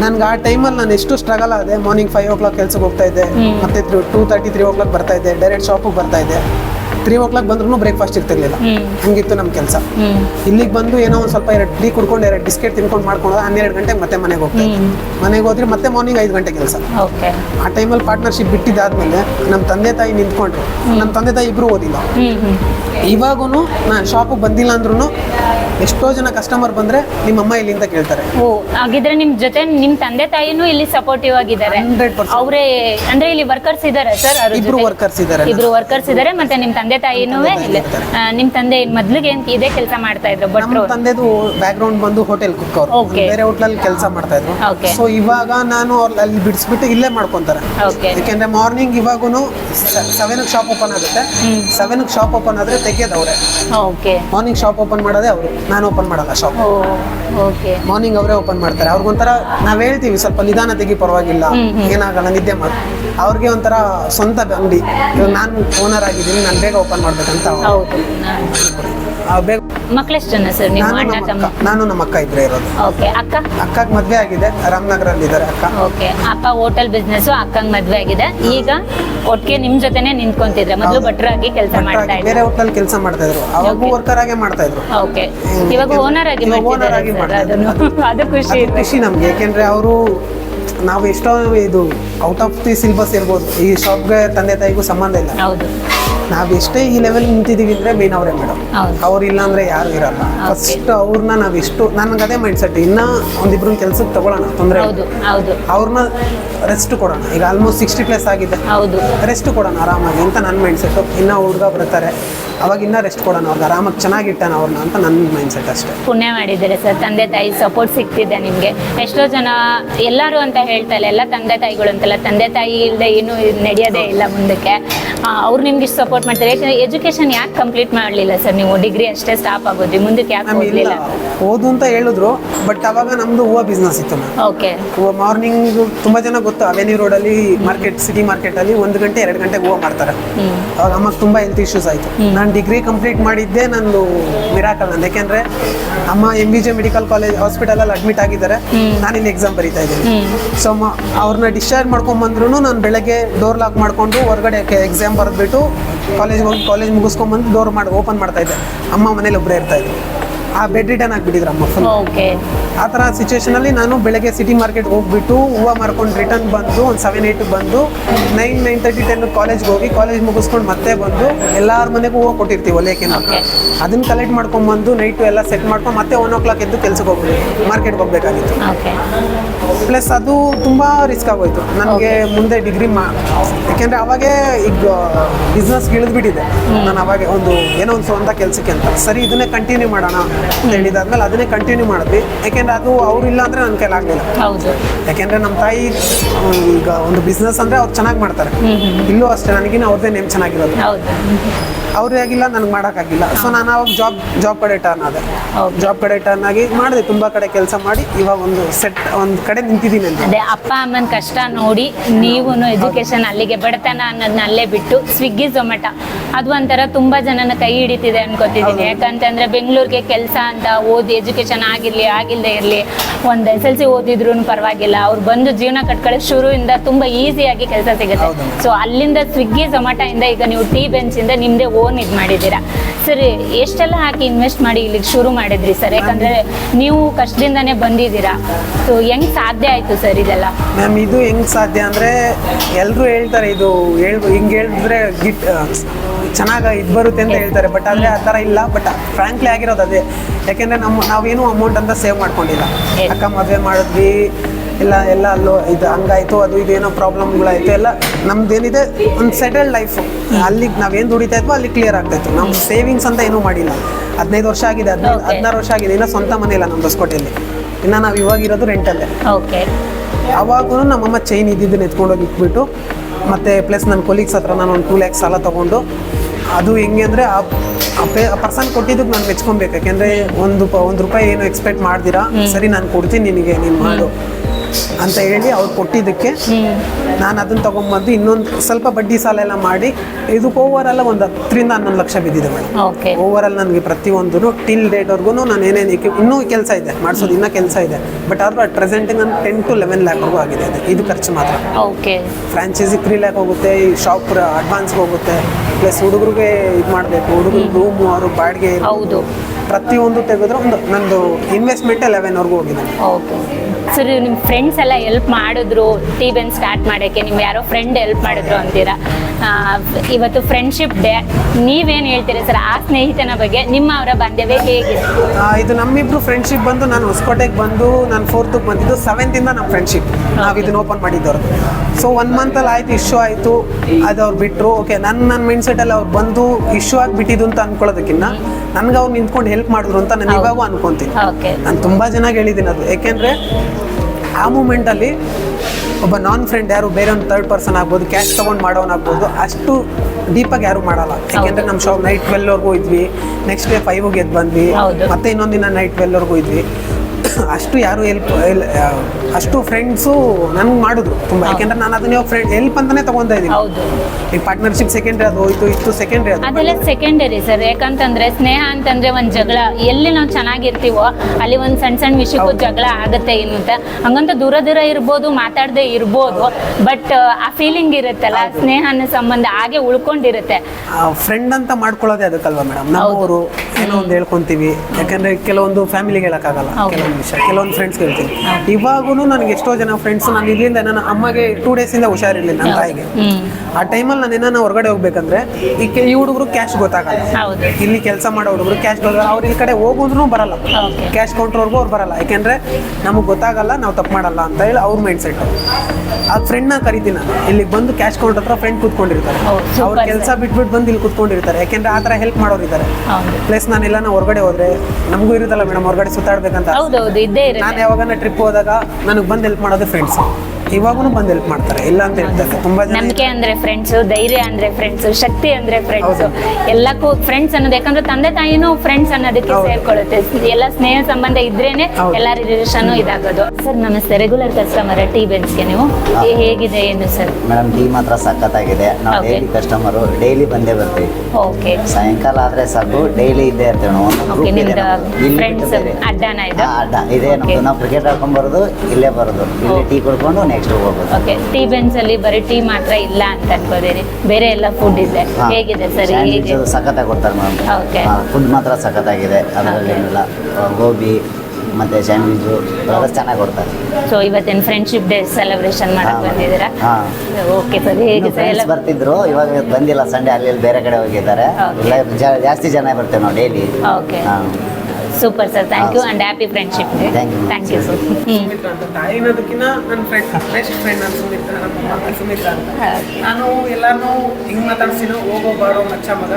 ನನ್ಗೆ ಆ ಟೈಮಲ್ಲಿ ನಾನು ಎಷ್ಟು ಸ್ಟ್ರಗಲ್ ಆದೆ ಮಾರ್ನಿಂಗ್ ಫೈವ್ ಓ ಕ್ಲಾಕ್ ಕೆಲ್ಸಕ್ಕೆ ಹೋಗ್ತಾ ಇದ್ದೆ ಮತ್ತೆ two thirty three o'clock ಬರ್ತಾ ಇದ್ದೆ ಡೈರೆಕ್ಟ್ ಶಾಪಿಗೆ ಬರ್ತಾ ಇದ್ದೆ. ತ್ರೀ ಓ ಕ್ಲಾಕ್ ಬಂದ್ರೂ ಬ್ರೇಕ್ಫಾಸ್ಟ್ ಇರ್ತಿರ್ಲಿಲ್ಲ ಹಂಗಿತ್ತು ನಮ್ಮ ಕೆಲಸ. ಇಲ್ಲಿಗೆ ಬಂದು ಏನೋ ಒಂದು ಸ್ವಲ್ಪ ಎರಡು ಟೀ ಕುಡ್ಕೊಂಡು ಎರಡು ಬಿಸ್ಕೆಟ್ ತಿನ್ಕೊಂಡು ಮಾಡ್ಕೊಂಡು ಹನ್ನೆರಡು ಗಂಟೆಗೆ ಮತ್ತೆ ಮನೆಗೆ ಹೋಗ್ತಾ ಮನೆಗೆ ಹೋದ್ರೆ ಮತ್ತೆ ಮಾರ್ನಿಂಗ್ ಐದು ಗಂಟೆ ಕೆಲಸ. ಆ ಟೈಮಲ್ಲಿ ಪಾರ್ಟ್ನರ್ಶಿಪ್ ಬಿಟ್ಟಿದ್ದಾದ್ಮೇಲೆ ನಮ್ಮ ತಂದೆ ತಾಯಿ ನಿಂತ್ಕೊಂಡ್ರು. ನಮ್ಮ ತಂದೆ ತಾಯಿ ಇಬ್ರು ಓದಿಲ್ಲ. ಇವಾಗೂ ನಾನು ಶಾಪಿಗೆ ಬಂದಿಲ್ಲ ಅಂದ್ರೂ ಎಷ್ಟೋ ಜನ ಕಸ್ಟಮರ್ ಬಂದ್ರೆ ನಿಮ್ಮ ಅಮ್ಮ ಇಲ್ಲಿಂದ ಕೇಳ್ತಾರೆ. ಓ ಹಾಗಿದ್ರೆ ನಿಮ್ ಜೊತೆ ನಿಮ್ ತಂದೆ ತಾಯಿನೂ ಇಲ್ಲಿ ಸಪೋರ್ಟಿವ್ ಆಗಿದ್ದಾರೆ. 100% ಅವರೇ ಅಂದ್ರೆ ಇಲ್ಲಿ ವರ್ಕರ್ಸ್ ಇದ್ದಾರೆ ಸರ್ ಅವ್ರ ಇಬ್ರು ಜೊತೆ? ವರ್ಕರ್ಸ್ ಇದ್ದಾರೆ ಇಬ್ರು ವರ್ಕರ್ಸ್ ಇದ್ದಾರೆ ಮತ್ತೆ ನಿಮ್ ತಂದೆ ತಾಯಿನೂ ಇಲ್ಲಿ. ಆ, ನಿಮ್ ತಂದೆ ಮೊದ್ಲಿಗೆ ಏನ್ ಇದೇ ಕೆಲಸ ಮಾಡ್ತಾ ಇದ್ರು ನಮ್ಮ ಭಟ್ರು ತಂದೆದು ಬ್ಯಾಕ್ ಗ್ರೌಂಡ್ ಬಂದು ಹೋಟೆಲ್ ಕುಕ್ ಅವರು. Okay. ಬೇರೆ ಹೋಟ್ಲಲ್ಲಿ ಕೆಲಸ ಮಾಡ್ತಾ ಇದ್ರು. Okay. ಸೊ ಇವಾಗ ನಾನು ಅವ್ರ್ ಅಲ್ಲಿ ಬಿಡಿಸ್ಬಿಟ್ಟು ಇಲ್ಲೇ ಮಾಡ್ಕೊಂತಾರೆ. ಓಕೆ ಯಾಕೆಂದ್ರೆ ಮಾರ್ನಿಂಗ್ ಇವಾಗೂ ಸೆವೆನ್ ಶಾಪ್ ಓಪನ್ ಆಗುತ್ತೆ. ಸೆವೆನ್ ಶಾಪ್ ಓಪನ್ ಆದ್ರೆ ತೆಗೆಯೋದು ಅವರೇ. ಓಕೆ ಮಾರ್ನಿಂಗ್ ಶಾಪ್ ಓಪನ್ ಮಾಡೋದೇ ಅವರು. ನಾನು ಓಪನ್ ಮಾಡಲ್ಲ ಶಾಪ್ ಓಕೆ ಮಾರ್ನಿಂಗ್ ಅವರೇ ಓಪನ್ ಮಾಡ್ತಾರೆ. ಅವ್ರಿಗೊಂಥರ ನಾವ್ ಹೇಳ್ತೀವಿ ಸ್ವಲ್ಪ ನಿಧಾನ ತೆಗಿ ಪರವಾಗಿಲ್ಲ. ಏನಾಗಲ್ಲ ನಿದ್ದೆ ಮಾಡು. ಅವ್ರಿಗೆ ಒಂಥರ ಸ್ವಂತ ಅಂಗಡಿ. ನಾನು ಓನರ್ ಆಗಿದ್ದೀನಿ ನಾನು ಬೇಗ ಓಪನ್ ಮಾಡ್ಬೇಕಂತ ಬೇಗ ಮಕ್ಳೆಷ್ಟು ಜನ ಸರ್ ನೀವು ನಾನು ಅಣ್ಣ ನಮ್ಮ ತಮ್ಮ? ಅಕ್ಕ. ನಾನು ನಮ್ಮ ಅಕ್ಕ ಇಬ್ಬರೇ ಇರೋದು. ಓಕೆ ಅಕ್ಕ? ಅಕ್ಕಗೆ ಮದ್ವೆ ಆಗಿದೆ ರಾಮನಗರಲ್ಲಿ ಇದ್ದಾರೆ ಅಕ್ಕ. ಓಕೆ ಅಪ್ಪ ಹೋಟೆಲ್ ಬಿಸ್ನೆಸ್ ಅಕ್ಕಂಗ್ ಮದ್ವೆ ಆಗಿದೆ. ಈಗ ಒಟ್ಟಿಗೆ ನಿಮ್ ಜೊತೆನೆ ನಿಂತ್ಕೊಂತಿದ್ರೆ ಮೊದಲು ಭಟ್ರಾಗಿ ಕೆಲಸ ಮಾಡ್ತಾ ಬೇರೆ ಹೋಟೆಲ್ ಕೆಲಸ ಮಾಡ್ತಾ ಇದ್ರು. ಅವಾಗೂ ವರ್ಕರ್ ಆಗಿ ಮಾಡ್ತಾ ಇದ್ರು. ಓಕೆ ಇವಾಗ ಓನರ್ ಆಗಿ ಓನರ್ ಆಗಿ ಮಾಡ್ತಾ ಅದನ್ನು *laughs* ಅದು ಖುಷಿ ಖುಷಿ ನಮ್ಗೆ. ಯಾಕೆಂದ್ರೆ ಅವರು ನಾವು ಎಷ್ಟೋ ಇದು ಔಟ್ ಆಫ್ ದಿ ಸಿಲ್ಬಸ್ ಇರ್ಬೋದು. ಈ ಶಾಪ್ಗೆ ತಂದೆ ತಾಯಿಗೂ ಸಂಬಂಧ ಇಲ್ಲ. ಹೌದು. ನಾವ್ ಎಷ್ಟೇ ಈ ಲೆವೆಲ್ ನಿಂತಿದೀವಿ ಅಂದ್ರೆ ಮೇನ್ ಅವರೇ ಮೇಡಮ್ ಅವ್ರು ಇಲ್ಲ ಅಂದ್ರೆ ಯಾರು ಇರಲ್ಲ. ಫಸ್ಟ್ ಅವ್ರನ್ನ ನಾವ್ ಎಷ್ಟು ನನಗೆ ಅದೇ ಮೈಂಡ್ ಸೆಟ್ ಇನ್ನ ಒಂದಿಬ್ರು ಕೆಲ್ಸಕ್ಕೆ ತಗೊಳ್ಳೋಣ ತೊಂದರೆ ಹೌದು ಹೌದು. ಅವ್ರನ್ನ ರೆಸ್ಟ್ ಕೊಡೋಣ. ಈಗ ಆಲ್ಮೋಸ್ಟ್ ಸಿಕ್ಸ್ಟಿ ಪ್ಲಸ್ ಆಗಿದೆ. ಹೌದು. ರೆಸ್ಟ್ ಕೊಡೋಣ ಆರಾಮಾಗಿ ಅಂತ ನನ್ನ ಮೈಂಡ್ ಸೆಟ್ ಇನ್ನ ಹುಡುಗ ಬರ್ತಾರೆ. ಅವಾಗ ಇನ್ನ ರೆಸ್ಟ್ ಕೊಡೋಣ ಅವ್ರಿಗೆ ಆರಾಮಾಗಿ ಚೆನ್ನಾಗಿಟ್ಟಾನ ಅವ್ರನ್ನ ಅಂತ ನನ್ನ ಮೈಂಡ್ ಸೆಟ್ ಅಷ್ಟೇ. ಪುಣ್ಯ ಮಾಡಿದ್ದಾರೆ ಸರ್. ತಂದೆ ತಾಯಿ ಸಪೋರ್ಟ್ ಸಿಗ್ತಿದೆ ನಿಮಗೆ. ಎಷ್ಟೋ ಜನ ಎಲ್ಲರೂ ಅಂತ ಹೇಳ್ತಾ ಇಲ್ಲ ಎಲ್ಲ ತಂದೆ ತಾಯಿಗಳು ಅಂತಲ್ಲ ತಂದೆ ತಾಯಿ ಇಲ್ಲದೆ ಏನು ನಡೆಯೋದೇ ಇಲ್ಲ ಮುಂದಕ್ಕೆ. ಅವ್ರು ನಿಮ್ಗೆ ಇಷ್ಟು ಸಪೋರ್ಟ್ ಮಾಡ್ತಾರೆ. ಯಾಕಂದ್ರೆ ಎಜುಕೇಶನ್ ಯಾಕೆ ಕಂಪ್ಲೀಟ್ ಮಾಡಲಿಲ್ಲ ಸರ್ ನೀವು? ಡಿಗ್ರಿ ಅಷ್ಟೇ ಸ್ಟಾಪ್ ಆಗೋದ್ರಿ ಮುಂದಕ್ಕೆ ಯಾಕೆ ಹೋಗಲಿಲ್ಲ? ಓದು ಅಂತ ಹೇಳಿದ್ರು ಬಟ್ ಅವಾಗ ನಮ್ದು ಹೂವು ಬಿಸ್ನೆಸ್ ಇತ್ತು ಓಕೆ. ಹೂವು ಮಾರ್ನಿಂಗ್ ತುಂಬಾ ಜನ ಗೊತ್ತು ಅವೆನ್ಯೂ ರೋಡಲ್ಲಿ ಮಾರ್ಕೆಟ್ ಸಿಟಿ ಮಾರ್ಕೆಟಲ್ಲಿ ಒಂದು ಗಂಟೆ ಎರಡು ಗಂಟೆಗೆ ಹೂವು ಮಾಡ್ತಾರೆ ಅವಾಗ ಅಮ್ಮಗೆ ತುಂಬ ಹೆಲ್ತ್ ಇಶ್ಯೂಸ್ ಆಯಿತು. ನಾನು ಡಿಗ್ರಿ ಕಂಪ್ಲೀಟ್ ಮಾಡಿದ್ದೆ ನಂದು ಮಿರಾಕಲ್ ನಂದು. ಯಾಕೆಂದರೆ ಅಮ್ಮ M B J medical college ಹಾಸ್ಪಿಟಲಲ್ಲಿ ಅಡ್ಮಿಟ್ ಆಗಿದ್ದಾರೆ. ನಾನು ಇಲ್ಲಿ ಎಕ್ಸಾಮ್ ಬರೀತಾ ಇದ್ದೀನಿ. ಸೊ ಅವ್ರನ್ನ ಡಿಸ್ಚಾರ್ಜ್ ಮಾಡ್ಕೊಂಬಂದ್ರು ನಾನು ಬೆಳಗ್ಗೆ ಡೋರ್ ಲಾಕ್ ಮಾಡಿಕೊಂಡು ಹೊರಗಡೆ ಎಕ್ಸಾಮ್ ಬರೆದ್ಬಿಟ್ಟು ಕಾಲೇಜ್ಗೆ ಹೋಗಿ ಕಾಲೇಜ್ ಮುಗಿಸ್ಕೊಂಬಂದು ಡೋರ್ ಮಾಡಿ ಓಪನ್ ಮಾಡ್ತಾ ಇದ್ದೆ. ಅಮ್ಮ ಮನೇಲಿ ಒಬ್ಬರೇ ಇರ್ತಾ ಇದ್ರು. ಆ ಬೆಡ್ ರಿಟರ್ನ್ ಆಗಿಬಿಟ್ಟಿದ್ರು ಅಮ್ಮ ಫುಲ್ ಓಕೆ ಆ ಥರ ಸಿಚುವೇಷನಲ್ಲಿ ನಾನು ಬೆಳಗ್ಗೆ ಸಿಟಿ ಮಾರ್ಕೆಟ್ ಹೋಗ್ಬಿಟ್ಟು ಹೂವು ಮಾರ್ಕೊಂಡು ರಿಟರ್ನ್ ಬಂದು ಒಂದು ಸೆವೆನ್ ಏಯ್ಟ್ ಬಂದು ನೈನ್ ನೈನ್ ತರ್ಟಿ ಟೆನ್ ಕಾಲೇಜ್ಗೆ ಹೋಗಿ ಕಾಲೇಜ್ ಮುಗಿಸ್ಕೊಂಡು ಮತ್ತೆ ಬಂದು ಎಲ್ಲರ ಮನೆಗೂ ಹೂವು ಕೊಟ್ಟಿರ್ತೀವಿ ಒಲೆಯಕ್ಕೆ ಅದನ್ನು ಅದನ್ನ ಕಲೆಕ್ಟ್ ಮಾಡ್ಕೊಂಡ್ಬಂದು ನೈಟು ಎಲ್ಲ ಸೆಟ್ ಮಾಡ್ಕೊಂಡು ಮತ್ತೆ ಒನ್ ಓ ಕ್ಲಾಕ್ ಎದ್ದು ಕೆಲ್ಸಕ್ಕೆ ಹೋಗ್ಬೋದು ಮಾರ್ಕೆಟ್ಗೆ ಹೋಗ್ಬೇಕಾಗಿತ್ತು. ಪ್ಲಸ್ ಅದು ತುಂಬ ರಿಸ್ಕ್ ಆಗೋಯ್ತು. ನನಗೆ ಮುಂದೆ ಡಿಗ್ರಿ ಮಾ ಯಾಕೆಂದರೆ ಅವಾಗೇ ಈಗ ಬಿಸ್ನೆಸ್ ಇಳಿದ್ಬಿಟ್ಟಿದೆ ನಾನು ಅವಾಗೆ ಒಂದು ಏನೋ ಒಂದು ಸ್ವಂತ ಕೆಲಸಕ್ಕೆ ಅಂತ. ಸರಿ ಇದನ್ನೇ ಕಂಟಿನ್ಯೂ ಮಾಡೋಣ ಅಂತ ಹೇಳಿದಾದ್ಮೇಲೆ ಅದನ್ನೇ ಕಂಟಿನ್ಯೂ ಮಾಡಿದ್ವಿ. ಯಾಕೆಂದ್ರೆ ಅದು ಅವ್ರು ಇಲ್ಲ ಅಂದರೆ ನನ್ನ ಕೈಲಾಗಲಿಲ್ಲ ಹೌದು. ಯಾಕೆಂದ್ರೆ ನಮ್ಮ ತಾಯಿ ಈಗ ಒಂದು ಬಿಸ್ನೆಸ್ ಅಂದರೆ ಅವ್ರು ಚೆನ್ನಾಗಿ ಮಾಡ್ತಾರೆ. ಇಲ್ಲೂ ಅಷ್ಟೇ ನನಗಿನ ಅವ್ರದ್ದೇ ನೇಮ್ ಚೆನ್ನಾಗಿರೋದು. ಹೌದು. ಅವ್ರೇ ಆಗಿಲ್ಲ ನನಗೆ ಮಾಡೋಕ್ಕಾಗಿಲ್ಲ. ಸೊ ನಾನು ಅವಾಗ ಜಾಬ್ ಜಾಬ್ ಕಡೆ ಟರ್ನ್ ಆದೆ. ಜಾಬ್ ಕಡೆ ಟರ್ನ್ ಆಗಿ ಮಾಡಿದೆ ತುಂಬ ಕಡೆ ಕೆಲಸ ಮಾಡಿ ಇವಾಗ ಒಂದು ಸೆಟ್ ಒಂದು ಕಡೆ ನಿಂತಿದ್ದೀನಿ ಅಂತ ಅದೇ ಅಪ್ಪ ಅಮ್ಮನ ಕಷ್ಟ ನೋಡಿ ನೀವು ಎಜುಕೇಶನ್ ಅಲ್ಲಿಗೆ ಬಡತನ ಅನ್ನೋದನ್ನ ಅಲ್ಲೇ ಬಿಟ್ಟು ಸ್ವಿಗ್ಗಿ ಝೊಮ್ಯಾಟೊ ಅದು ಒಂಥರ ತುಂಬಾ ಜನನ ಕೈ ಹಿಡಿತಿದೆ ಅನ್ಕೋತಿದ್ದೀನಿ. ಯಾಕಂತಂದ್ರೆ ಬೆಂಗಳೂರಿಗೆ ಕೆಲಸ ಅಂತ ಓದಿ ಎಜುಕೇಶನ್ ಆಗಿರ್ಲಿ ಆಗಿಲ್ಲದೆ ಇರಲಿ ಒಂದು ಎಸ್ ಎಲ್ ಸಿ ಓದಿದ್ರು ಪರವಾಗಿಲ್ಲ. ಅವ್ರು ಬಂದು ಜೀವನ ಕಟ್ಕೊಳ್ಳೋಕೆ ಶುರುವಿಂದ ತುಂಬಾ ಈಸಿಯಾಗಿ ಕೆಲಸ ಸಿಗುತ್ತೆ. ಸೊ ಅಲ್ಲಿಂದ ಸ್ವಿಗ್ಗಿ ಝೊಮ್ಯಾಟೊ ಇಂದ ಈಗ ನೀವು ಟೀ ಬೆಂಚಿಂದ ನಿಮ್ದೇ ಓನ್ ಇದು ಮಾಡಿದ್ದೀರಾ? ಸರಿ ಎಷ್ಟೆಲ್ಲ ಹಾಕಿ ಇನ್ವೆಸ್ಟ್ ಮಾಡಿ ಇಲ್ಲಿಗೆ ಶುರು ಮಾಡಿದ್ರಿ ಸರ್? ಯಾಕಂದ್ರೆ ನೀವು ಕಷ್ಟದಿಂದನೇ ಬಂದಿದ್ದೀರಾ. ಸೊ ಹೆಂಗ್ ಸಾಧ್ಯ ಆಯ್ತು ಸರ್ ಇದೆಲ್ಲ? ಮ್ಯಾಮ್ ಇದು ಹೆಂಗ್ ಸಾಧ್ಯ ಅಂದ್ರೆ ಎಲ್ಲರೂ ಹೇಳ್ತಾರೆ ಇದು ಹೇಳ್ ಹಿಂಗ್ ಹೇಳಿದ್ರೆ ಗಿಟ್ ಚೆನ್ನಾಗಿ ಇದು ಬರುತ್ತೆ ಅಂತ ಹೇಳ್ತಾರೆ. ಬಟ್ ಅಂದ್ರೆ ಆ ಥರ ಇಲ್ಲ. ಬಟ್ ಫ್ರಾಂಕ್ಲಿ ಆಗಿರೋದು ಅದೇ. ಯಾಕೆಂದ್ರೆ ನಮ್ಮ ನಾವೇನು ಅಮೌಂಟ್ ಅಂತ ಸೇವ್ ಮಾಡ್ಕೊಂಡಿಲ್ಲ. ಅಕ್ಕ ಮದುವೆ ಮಾಡಿದ್ವಿ. ಎಲ್ಲ ಎಲ್ಲ ಅಲ್ಲೋ ಇದು ಹಂಗಾಯ್ತು ಅದು ಇದು ಏನೋ ಪ್ರಾಬ್ಲಮ್ಗಳಾಯ್ತು ಎಲ್ಲ ನಮ್ದೇನಿದೆ ಒಂದು ಸೆಟಲ್ಡ್ ಲೈಫು ಅಲ್ಲಿಗೆ ನಾವೇನು ದುಡಿತಾ ಇದ್ವೋ ಅಲ್ಲಿ ಕ್ಲಿಯರ್ ಆಗ್ತಾ ಇತ್ತು. ನಮ್ಮ ಸೇವಿಂಗ್ಸ್ ಅಂತ ಏನೂ ಮಾಡಿಲ್ಲ. ಹದಿನೈದು ವರ್ಷ ಆಗಿದೆ ಹದಿನೈದು. ಹದಿನಾರು ವರ್ಷ ಆಗಿದೆ ಇನ್ನೂ ಸ್ವಂತ ಮನೆ ಇಲ್ಲ ನಮ್ಮ ಹೊಸಕೋಟೆಯಲ್ಲಿ. ಇನ್ನು ನಾವು ಇವಾಗ ಇರೋದು ರೆಂಟಲ್ಲೇ ಓಕೆ ಅವಾಗೂ ನಮ್ಮಮ್ಮ ಚೈನ್ ಇದ್ದಿದ್ದನ್ನ ಎತ್ಕೊಂಡೋಗಿ ಇಟ್ಬಿಟ್ಟು ಮತ್ತು ಪ್ಲಸ್ ನನ್ನ ಕೊಲೀಗ್ಸ್ ಹತ್ರ ನಾನು ಒಂದು ಟೂ ಲ್ಯಾಕ್ಸ್ ಸಾಲ ತೊಗೊಂಡು ಅದು ಹೆಂಗೆ ಅಂದರೆ ಆ ಆ ಪರ್ಸನ್ ಕೊಟ್ಟಿದ್ದಕ್ಕೆ ನಾನು ಮೆಚ್ಕೊಬೇಕು. ಯಾಕೆಂದರೆ ಒಂದು ಪ ಒಂದು ರೂಪಾಯಿ ಏನು ಎಕ್ಸ್ಪೆಕ್ಟ್ ಮಾಡ್ದಿರಾ ಸರಿ ನಾನು ಕೊಡ್ತೀನಿ ನಿನಗೆ ನೀನು ಮಾಡು. ಅಂತ ಹೇಳಿ ಅವ್ರು ಕೊಟ್ಟಿದ್ದಕ್ಕೆ. ನಾನು ಅದನ್ನು ತೊಗೊಂಬಂದು ಇನ್ನೊಂದು ಸ್ವಲ್ಪ ಬಡ್ಡಿ ಸಾಲ ಎಲ್ಲ ಮಾಡಿ ಇದಕ್ಕೆ ಓವರ್ ಒಂದು ಹತ್ತರಿಂದ ಹನ್ನೊಂದು ಲಕ್ಷ ಬಿದ್ದಿದೆ ಮೇಡಮ್ ಓವರ್ ಆಲ್ ನನಗೆ ಪ್ರತಿಯೊಂದು ಟಿಲ್ ಡೇಟ್ವರೆಗೂ ನಾನು ಏನೇನು ಇನ್ನೂ ಕೆಲಸ ಇದೆ ಮಾಡಿಸೋದು ಇನ್ನೂ ಕೆಲಸ ಇದೆ. ಬಟ್ ಆದರೂ ಅಟ್ ಪ್ರೆಸೆಂಟ್ ನಾನು ಟೆನ್ ಟು ಲೆವೆನ್ ಲ್ಯಾಕ್ವರೆಗೂ ಆಗಿದೆ ಅದು. ಇದು ಖರ್ಚು ಮಾತ್ರ. ಓಕೆ ಫ್ರಾಂಚೈಸಿ ತ್ರೀ ಲ್ಯಾಕ್ ಹೋಗುತ್ತೆ ಈ ಶಾಪ್ ಅಡ್ವಾನ್ಸ್ಗೆ ಹೋಗುತ್ತೆ. ಪ್ಲಸ್ ಹುಡುಗರಿಗೆ ಇದು ಮಾಡಬೇಕು. ಹುಡುಗರು ರೂಮು ಅವರು ಬಾಡಿಗೆ ಹೌದು. ಪ್ರತಿಯೊಂದು ತೆಗೆದ್ರೆ ಒಂದು ನಂದು ಇನ್ವೆಸ್ಟ್ಮೆಂಟೇ ಲೆವೆನ್ವರೆಗೂ ಹೋಗಿದೆ. ಓಕೆ ಸರ್ ನಿಮ್ಮ ಫ್ರೆಂಡ್ಸ್ ಎಲ್ಲ ಹೆಲ್ಪ್ ಮಾಡಿದ್ರು ಟಿ ಬೆನ್ ಸ್ಟಾರ್ಟ್ ಮಾಡೋಕ್ಕೆ ನಿಮ್ಮ ಯಾರೋ ಫ್ರೆಂಡ್ ಹೆಲ್ಪ್ ಮಾಡಿದ್ರು ಅಂತೀರಾ? ಇವತ್ತು ಫ್ರೆಂಡ್ಶಿಪ್ ಡೇ ನೀವೇನು ಹೇಳ್ತೀರಾ ಸರ್ ಆ ಸ್ನೇಹಿತನ ಬಗ್ಗೆ ನಿಮ್ಮ ಅವರ ಬಾಂಧವ್ಯ ಹೇಗೆ? ಇದು ನಮ್ಮಿಬ್ರು ಫ್ರೆಂಡ್ಶಿಪ್ ಬಂದು ನಾನು ಹೊಸಕೋಟೆಗೆ ಬಂದು ನಾನು ಫೋರ್ತಿಗೆ ಬಂದಿದ್ದು ಸೆವೆಂತಿಂದ ನಮ್ಮ ಫ್ರೆಂಡ್ಶಿಪ್ ನಾವು ಇದನ್ನ ಓಪನ್ ಮಾಡಿದ್ದವ್ರು. ಸೊ ಒನ್ ಮಂತಲ್ಲಿ ಆಯ್ತು ಇಶ್ಯೂ ಆಯಿತು ಅದು ಅವ್ರು ಬಿಟ್ಟರು ಓಕೆ ನನ್ನ ನನ್ನ ಮೈಂಡ್ ಅಲ್ಲಿ ಅವ್ರು ಬಂದು ಇಶ್ಯೂ ಆಗಿ ಬಿಟ್ಟಿದ್ದು ಅಂತ ಅನ್ಕೊಳ್ಳೋದಕ್ಕಿಂತ ನನ್ಗೆ ಅವ್ರು ನಿಂತ್ಕೊಂಡು ಹೆಲ್ಪ್ ಮಾಡಿದ್ರು ಅಂತ ನಾನು ಇವಾಗೂ ಅನ್ಕೊಂತೀನಿ. ನಾನು ತುಂಬ ಜನ ಹೇಳಿದ್ದೀನಿ ಅದು. ಏಕೆಂದರೆ ಆ ಮೂಮೆಂಟಲ್ಲಿ ಒಬ್ಬ ನಾನ್ ಫ್ರೆಂಡ್ ಯಾರು ಬೇರೆ ಒಂದು ತರ್ಡ್ ಪರ್ಸನ್ ಆಗ್ಬೋದು ಕ್ಯಾಶ್ ತೊಗೊಂಡು ಮಾಡೋನಾಗ್ಬೋದು ಅಷ್ಟು ಡೀಪಾಗಿ ಯಾರು ಮಾಡಲ್ಲ. ಯಾಕೆಂದರೆ ನಮ್ಮ ಶಾಪ್ ನೈಟ್ ಟ್ವೆಲ್ವರೆಗೂ ಇದ್ವಿ ನೆಕ್ಸ್ಟ್ ಡೇ ಫೈವ್ಗೆ ಎದ್ದು ಬಂದ್ವಿ. ಮತ್ತೆ ಇನ್ನೊಂದು ದಿನ ನೈಟ್ ಟ್ವೆಲ್ವರೆಗೂ ಇದ್ವಿ. ಅಷ್ಟು ಯಾರು ಹೆಲ್ಪ್ ಅಷ್ಟು ಫ್ರೆಂಡ್ಸು ನನ್ಗೆ ಮಾಡಿದ್ರು ತುಂಬ. ಯಾಕೆಂದ್ರೆ ನಾನು ಅದನ್ನ ಫ್ರೆಂಡ್ ಹೆಲ್ಪ್ ಅಂತಾನೆ ತಗೊಂತಾ ಇದ್ದೀನಿ. ಹೌದು. ಈಗ ಪಾರ್ಟ್ನರ್ಶಿಪ್ ಸೆಕೆಂಡ್ರಿ ಅದು ಹೋಯ್ತು ಇತ್ತು ಸೆಕೆಂಡ್ರಿ ಅದು. ಅದೆಲ್ಲ ಸೆಕೆಂಡರಿ ಸರ್. ಯಾಕಂತಂದ್ರೆ ಸ್ನೇಹ ಅಂತಂದ್ರೆ ಒಂದು ಜಗಳ. ಎಲ್ಲಿ ನಾವು ಚೆನ್ನಾಗಿರ್ತೀವೋ ಅಲ್ಲಿ ಒಂದು ಸಣ್ಣ ಸಣ್ಣ ವಿಷಯಕ್ಕೂ ಜಗಳ ಆಗುತ್ತೆ ಏನು ಅಂತ ಹಂಗಂತ ದೂರ ದೂರ ಇರ್ಬೋದು ಮಾತಾಡದೆ ಇರ್ಬೋದು. ಬಟ್ ಆ ಫೀಲಿಂಗ್ ಇರುತ್ತಲ್ಲ ಸ್ನೇಹ ಅನ್ನೋ ಸಂಬಂಧ ಹಾಗೆ ಉಳ್ಕೊಂಡಿರುತ್ತೆ. ಫ್ರೆಂಡ್ ಅಂತ ಮಾಡ್ಕೊಳ್ಳೋದೇ ಅದಕ್ಕಲ್ವಾ ಮೇಡಮ್ ನಮ್ಮವರು ಏನೋ ಒಂದು ಹೇಳ್ಕೊಂತೀವಿ. ಯಾಕಂದ್ರೆ ಕೆಲವೊಂದು ಫ್ಯಾಮಿಲಿಗೆ ಹೇಳಕ್ಕಾಗಲ್ಲ. ಕೆಲವೊಂದು ವಿಷಯ ಕೆಲವೊಂದು ಫ್ರೆಂಡ್ಸ್ ಹೇಳ್ತೀನಿ ಇವಾಗೂ ನನಗೆ ಎಷ್ಟೋ ಜನ ಫ್ರೆಂಡ್ಸ್ ನಾನು ಇಲ್ಲಿಂದ ನನ್ನ ಅಮ್ಮಗೆ ಟೂ ಡೇಸಿಂದ ಹುಷಾರಿರ್ಲಿಲ್ಲ ನನ್ನ ತಾಯಿಗೆ. ಆ ಟೈಮಲ್ಲಿ ನಾನು ಏನಾನ ಹೊರಗಡೆ ಹೋಗ್ಬೇಕಂದ್ರೆ ಈ ಕೆ- ಈ ಹುಡುಗರು ಕ್ಯಾಶ್ ಗೊತ್ತಾಗಲ್ಲ. ಇಲ್ಲಿ ಕೆಲಸ ಮಾಡೋ ಹುಡುಗರು ಕ್ಯಾಶ್ ಗೊತ್ತಾಗಲ್ಲ. ಅವ್ರು ಈ ಕಡೆ ಹೋಗೋದ್ರೂ ಬರಲ್ಲ. ಕ್ಯಾಶ್ ಕೌಂಟ್ರವ್ರಿಗೂ ಅವ್ರು ಬರಲ್ಲ. ಯಾಕೆಂದ್ರೆ ನಮಗೆ ಗೊತ್ತಾಗಲ್ಲ ನಾವು ತಪ್ಪು ಮಾಡಲ್ಲ ಅಂತ ಹೇಳಿ ಅವ್ರ ಮೈಂಡ್ ಸೆಟ್ ಆ ಫ್ರೆಂಡ್ನ ಕರಿತೀನಿ ನಾನು. ಇಲ್ಲಿಗೆ ಬಂದು ಕ್ಯಾಶ್ ಕೌಂಟರ್ ಹತ್ರ ಫ್ರೆಂಡ್ ಕೂತ್ಕೊಂಡಿರ್ತಾರೆ. ಅವ್ರ ಕೆಲಸ ಬಿಟ್ಬಿಟ್ಟು ಬಂದು ಇಲ್ಲಿ ಕೂತ್ಕೊಂಡಿರ್ತಾರೆ. ಯಾಕೆಂದ್ರೆ ಆ ಥರ ಹೆಲ್ಪ್ ಮಾಡೋರು ಇದ್ದಾರೆ ಹೌದು. ಪ್ಲಸ್ ನಾನು ಎಲ್ಲಾನ ಹೊರಗಡೆ ಹೋದ್ರೆ ನಮಗೂ ಇರುತ್ತಲ್ಲ ಮೇಡಮ್ ಹೊರಗಡೆ ಸುತ್ತಾಡ್ಬೇಕಂತ. ಹೌದೌದು ಇದ್ದೇ ನಾನು ಇರುತ್ತೆ ಯಾವಾಗನ ಟ್ರಿಪ್ ಹೋದಾಗ ನನಗೆ ಬಂದು ಹೆಲ್ಪ್ ಮಾಡೋದು ಫ್ರೆಂಡ್ಸ್ ಇವಾಗೂ ಬಂದು ಹೆಲ್ಪ್ ಮಾಡ್ತಾರೆ. ಇಲ್ಲ ಅಂತ ಹೇಳ್ತಾರೆ. ತುಂಬಾ ಜನ ನಂಬಿಕೆ ಅಂದ್ರೆ ಫ್ರೆಂಡ್ಸ್ ಧೈರ್ಯ ಅಂದ್ರೆ ಫ್ರೆಂಡ್ಸ್ ಶಕ್ತಿ ಅಂದ್ರೆ ಫ್ರೆಂಡ್ಸ್. ಎಲ್ಲಕ್ಕೂ ಫ್ರೆಂಡ್ಸ್ ಅನ್ನೋದು ಯಾಕಂದ್ರೆ ತಂದೆ ತಾಯಿನೂ ಫ್ರೆಂಡ್ಸ್ ಅನ್ನೋದಕ್ಕೆ. ಸೇರ್ಕೊಳ್ಳುತ್ತೆ. ಎಲ್ಲ ಸ್ನೇಹ ಸಂಬಂಧ ಇದ್ರೇನೆ ಎಲ್ಲಾ ರಿಲೇಷನ್ ಇದಾಗೋದು. ಸರ್ ನಮಸ್ತೆ. ರೆಗ್ಯುಲರ್ ಕಸ್ಟಮರ್ ಟಿ ಬೆನ್ಸ್ಗೆ ನೀವು? ಹೇಗಿದೆ ಏನು ಸರ್? ಮೇಡಮ್ ಟೀ ಮಾತ್ರ ಸಖತ್ತಾಗಿದೆ. ನಾವು. ಡೈಲಿ ಕಸ್ಟಮರು ಡೈಲಿ ಬಂದೇ ಬರ್ತೀವಿ. ಓಕೆ ಸಾಯಂಕಾಲ ಆದ್ರೆ ಸಾಕು ಡೈಲಿ ಇದ್ದೇ ಇರ್ತೇವೆ ನಾವು. ಇದೆ ನಿಮ್ದು ನಮ್ದು. ಫ್ರೆಂಡ್ಸ್ ಅಡ್ಡಾನ ಇದು? ಅಡ್ಡ. ಇದೆ. ನಮ್ದು. ನಾವು ಕ್ರಿಕೆಟ್ ಆಡ್ಕೊಂಡ್ ಬರೋದು ಇಲ್ಲೇ ಬರೋದು. ಇಲ್ಲಿ ಟೀ ಕುಡ್ಕೊಂಡು ನೆಕ್ಸ್ಟ್ ಓಕೆ ಟೀ ಬೆನ್ಸ್ ಅಲ್ಲಿ ಬರೀ ಟೀ ಮಾತ್ರ ಇಲ್ಲ ಅಂತ ಅನ್ಕೋದಿರಿ ಬೇರೆ ಎಲ್ಲ ಫುಡ್ ಇದೆ. ಹೇಗಿದೆ ಸರ್ ಹೇಗೆ? ಸಖತ್ತಾಗಿ ಕೊಡ್ತಾರೆ. ಮೇಡಮ್ ಫುಡ್ ಮಾತ್ರ ಸಖತ್ತಾಗಿದೆ. ಅದರಲ್ಲಿ ಏನಿಲ್ಲ. ಗೋಬಿ ಮತ್ತೆ ಸ್ಯಾಂಡ್ವಿಚು ಎಲ್ಲ ಚೆನ್ನಾಗಿ ಕೊಡ್ತಾರೆ. ಸೊ ಇವತ್ತಿನ ಫ್ರೆಂಡ್ಶಿಪ್ ಡೇ ಸೆಲೆಬ್ರೇಷನ್ ಮಾಡಕ್. ಬಂದಿದ್ದೀರಾ? ಓಕೆ ಸರ್ ಹೇಗೆ ಸರ್ ಎಲ್ಲ ಬರ್ತಿದ್ರು. ಇವಾಗ ಬಂದಿಲ್ಲ ಸಂಡೇ ಅಲ್ಲಿ ಬೇರೆ ಕಡೆ ಹೋಗಿದ್ದಾರೆ. ಜಾಸ್ತಿ ಜನ ಬರ್ತೇವೆ ನಾವು daily okay super sir thank you and happy friendship day thank you sir ಹ್ಞೂ ಅಂತ. ತಾಯಿ ಅನ್ನೋದಕ್ಕಿಂತ ನನ್ನ ಫ್ರೆಂಡ್ ಬೆಸ್ಟ್ ಫ್ರೆಂಡ್ ನನ್ನ ಸುಮಿತ್ರ ನಮ್ಮ ಸುಮಿತ್ರ ಅಂತ. ನಾನು ಎಲ್ಲಾನು ಹಿಂಗೆ ಮಾತಾಡ್ಸಿನೋ ಹೋಗೋ ಬಾರೋ ಮಚ್ಚ ಮಗ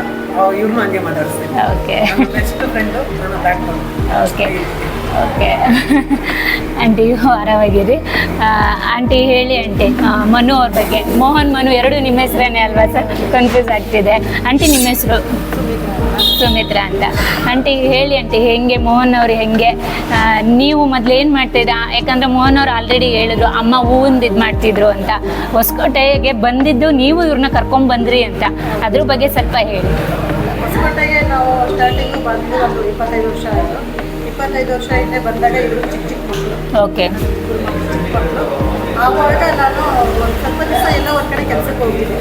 ಇವ್ರನ್ನೂ ಹಂಗೆ ಮಾತಾಡಿಸ್ತೀನಿ ಓಕೆ ಬೆಸ್ಟ್ ಫ್ರೆಂಡು ನಾನು ಬ್ಯಾಕ್ ಓಕೆ ಓಕೆ. ಆಂಟಿ, ಆರಾಮಾಗಿರಿ. ಆಂಟಿ, ಹೇಳಿ ಆಂಟಿ ಮನು ಅವ್ರ ಬಗ್ಗೆ. ಮೋಹನ್, ಮನು, ಎರಡು ನಿಮ್ಮ ಹೆಸರೇನೆ ಅಲ್ವಾ ಸರ್? ಕನ್ಫ್ಯೂಸ್ ಆಗ್ತಿದೆ. ಆಂಟಿ, ನಿಮ್ಮ ಹೆಸರು? ಸುಮಿತ್ರ ಅಂತ. ಆಂಟಿ, ಹೇಳಿ ಆಂಟಿ, ಹೆಂಗೆ, ಮೋಹನ್ ಅವ್ರು ಹೆಂಗೆ? ನೀವು ಮೊದಲು ಏನು ಮಾಡ್ತಿದ್ರಾ? ಯಾಕಂದ್ರೆ ಮೋಹನ್ ಅವ್ರು ಆಲ್ರೆಡಿ ಹೇಳಿದ್ರು, ಅಮ್ಮ ಹೂವಿಂದ ಇದು ಮಾಡ್ತಿದ್ರು ಅಂತ. ಹೊಸಕೋಟೆಗೆ ಬಂದಿದ್ದು ನೀವು ಇವ್ರನ್ನ ಕರ್ಕೊಂಡ್ ಬಂದ್ರಿ ಅಂತ. ಅದ್ರ ಬಗ್ಗೆ ಸ್ವಲ್ಪ ಹೇಳಿ. ಹೊಸಕೋಟೆಗೆ ನಾವು ಸ್ಟಾರ್ಟಿಂಗ್ ಬಂದು ಒಂದು ಇಪ್ಪತ್ತೈದು ವರ್ಷ ಆಯಿತು. ಇಪ್ಪತ್ತೈದು ವರ್ಷ ಹಿಂದೆ ಬಂದಾಗ ಇವರು ಚಿಕ್ಕ ಚಿಕ್ಕ ಮಕ್ಕಳು. ಓಕೆ. ಆವಾಗ ನಾನು ಒಂದು ಸ್ವಲ್ಪ ದಿವಸ ಎಲ್ಲ ಒಂದು ಕಡೆ ಕೆಲಸಕ್ಕೆ ಹೋಗಿದ್ದೆ.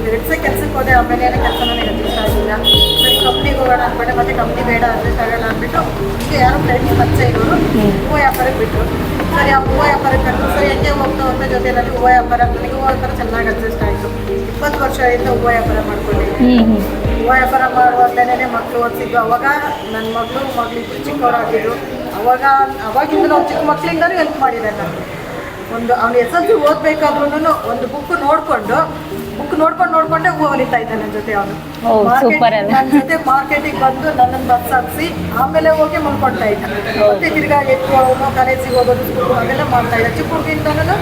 ಎರಡು ದಿವಸ ಕೆಲಸಕ್ಕೆ ಹೋದೆ ಆಮೇಲೆ ಏನೋ ಕೆಲಸ ನನಗೆ ಅದೃಷ್ಟ ಆಗಿಲ್ಲ ಸರಿ ಕಂಪ್ನಿಗೆ ಹೋಗೋಣ ಅಂದ್ಬಿಟ್ಟೆ ಮತ್ತೆ ಕಂಪ್ನಿ ಬೇಡ ಅಡ್ಜಸ್ಟ್ ಆಗೋಣ ಅಂದ್ಬಿಟ್ಟು ಹೀಗೆ ಯಾರೋ ಫ್ರೆಂಡ್ಸ್ ಪರಿಚಯ ಇರೋರು ಹೂವು ವ್ಯಾಪಾರಕ್ಕೆ ಬಿಟ್ಟರು ಸರಿ ಆ ಹೂವು ವ್ಯಾಪಾರಕ್ಕೆ ಕರೆದು ಸರಿ ಹೆಂಗೆ ಹೋಗ್ತಾ ಹೋಗ್ತಾ ಜೊತೆಯಲ್ಲಿ ಹೂವು ವ್ಯಾಪಾರ? ನನಗೆ ಹೂವು ವ್ಯಾಪಾರ ಚೆನ್ನಾಗಿ ಅಡ್ಜಸ್ಟ್ ಆಯಿತು ಇಪ್ಪತ್ತು ವರ್ಷದಿಂದ ಹೂವು ವ್ಯಾಪಾರ ಮಾಡ್ಕೊಂಡಿದ್ದೀನಿ. ವ್ಯಾಪಾರ ಮಾಡುವಾಗಲೇ ಮಕ್ಕಳು ಓದಿಸಿದ್ದು ಅವಾಗ ನನ್ನ ಮಗಳು ಮಗಳು ಚಿಕ್ಕವರಾಗಿದ್ದರು ಚಿಕ್ಕವರಾಗಿದ್ದು ಅವಾಗ ಅವಾಗಿಂದ ನಾವು ಚಿಕ್ಕ ಮಕ್ಕಳಿಂದಲೂ ಹೆಲ್ಪ್ ಮಾಡಿದೆ ನಾನು ಒಂದು ಅವ್ನು ಎಸ್ ಎಲ್ ಸಿ ಓದಬೇಕಾದ್ರೂ ಒಂದು ಬುಕ್ ನೋಡಿಕೊಂಡು ಬುಕ್ ನೋಡ್ಕೊಂಡು ನೋಡ್ಕೊಂಡೆ ಹೂ ಹೊಲಿತಾ ಇದ್ದೆ ನನ್ನ ಜೊತೆ ಅವನು. ನನ್ನ ಜೊತೆ ಮಾರ್ಕೆಟಿಗೆ ಬಂದು ನನ್ನನ್ನು ಬಸ್ ಹಾಕ್ಸಿ ಆಮೇಲೆ ಹೋಗಿ ಮಲ್ಕೊಳ್ತಾ ಇದ್ದ. ಮತ್ತೆ ತಿರ್ಗಾ ಎತ್ತು ಅವನು ಕಾಲೇಜಿಗೆ ಹೋಗೋದು ಸ್ಕೂಲ್ ಅದೆಲ್ಲ ಮಾಡ್ತಾ ಇದ್ದ. ಚಿಕ್ಕ ಹುಡುಗಿಂದನೂ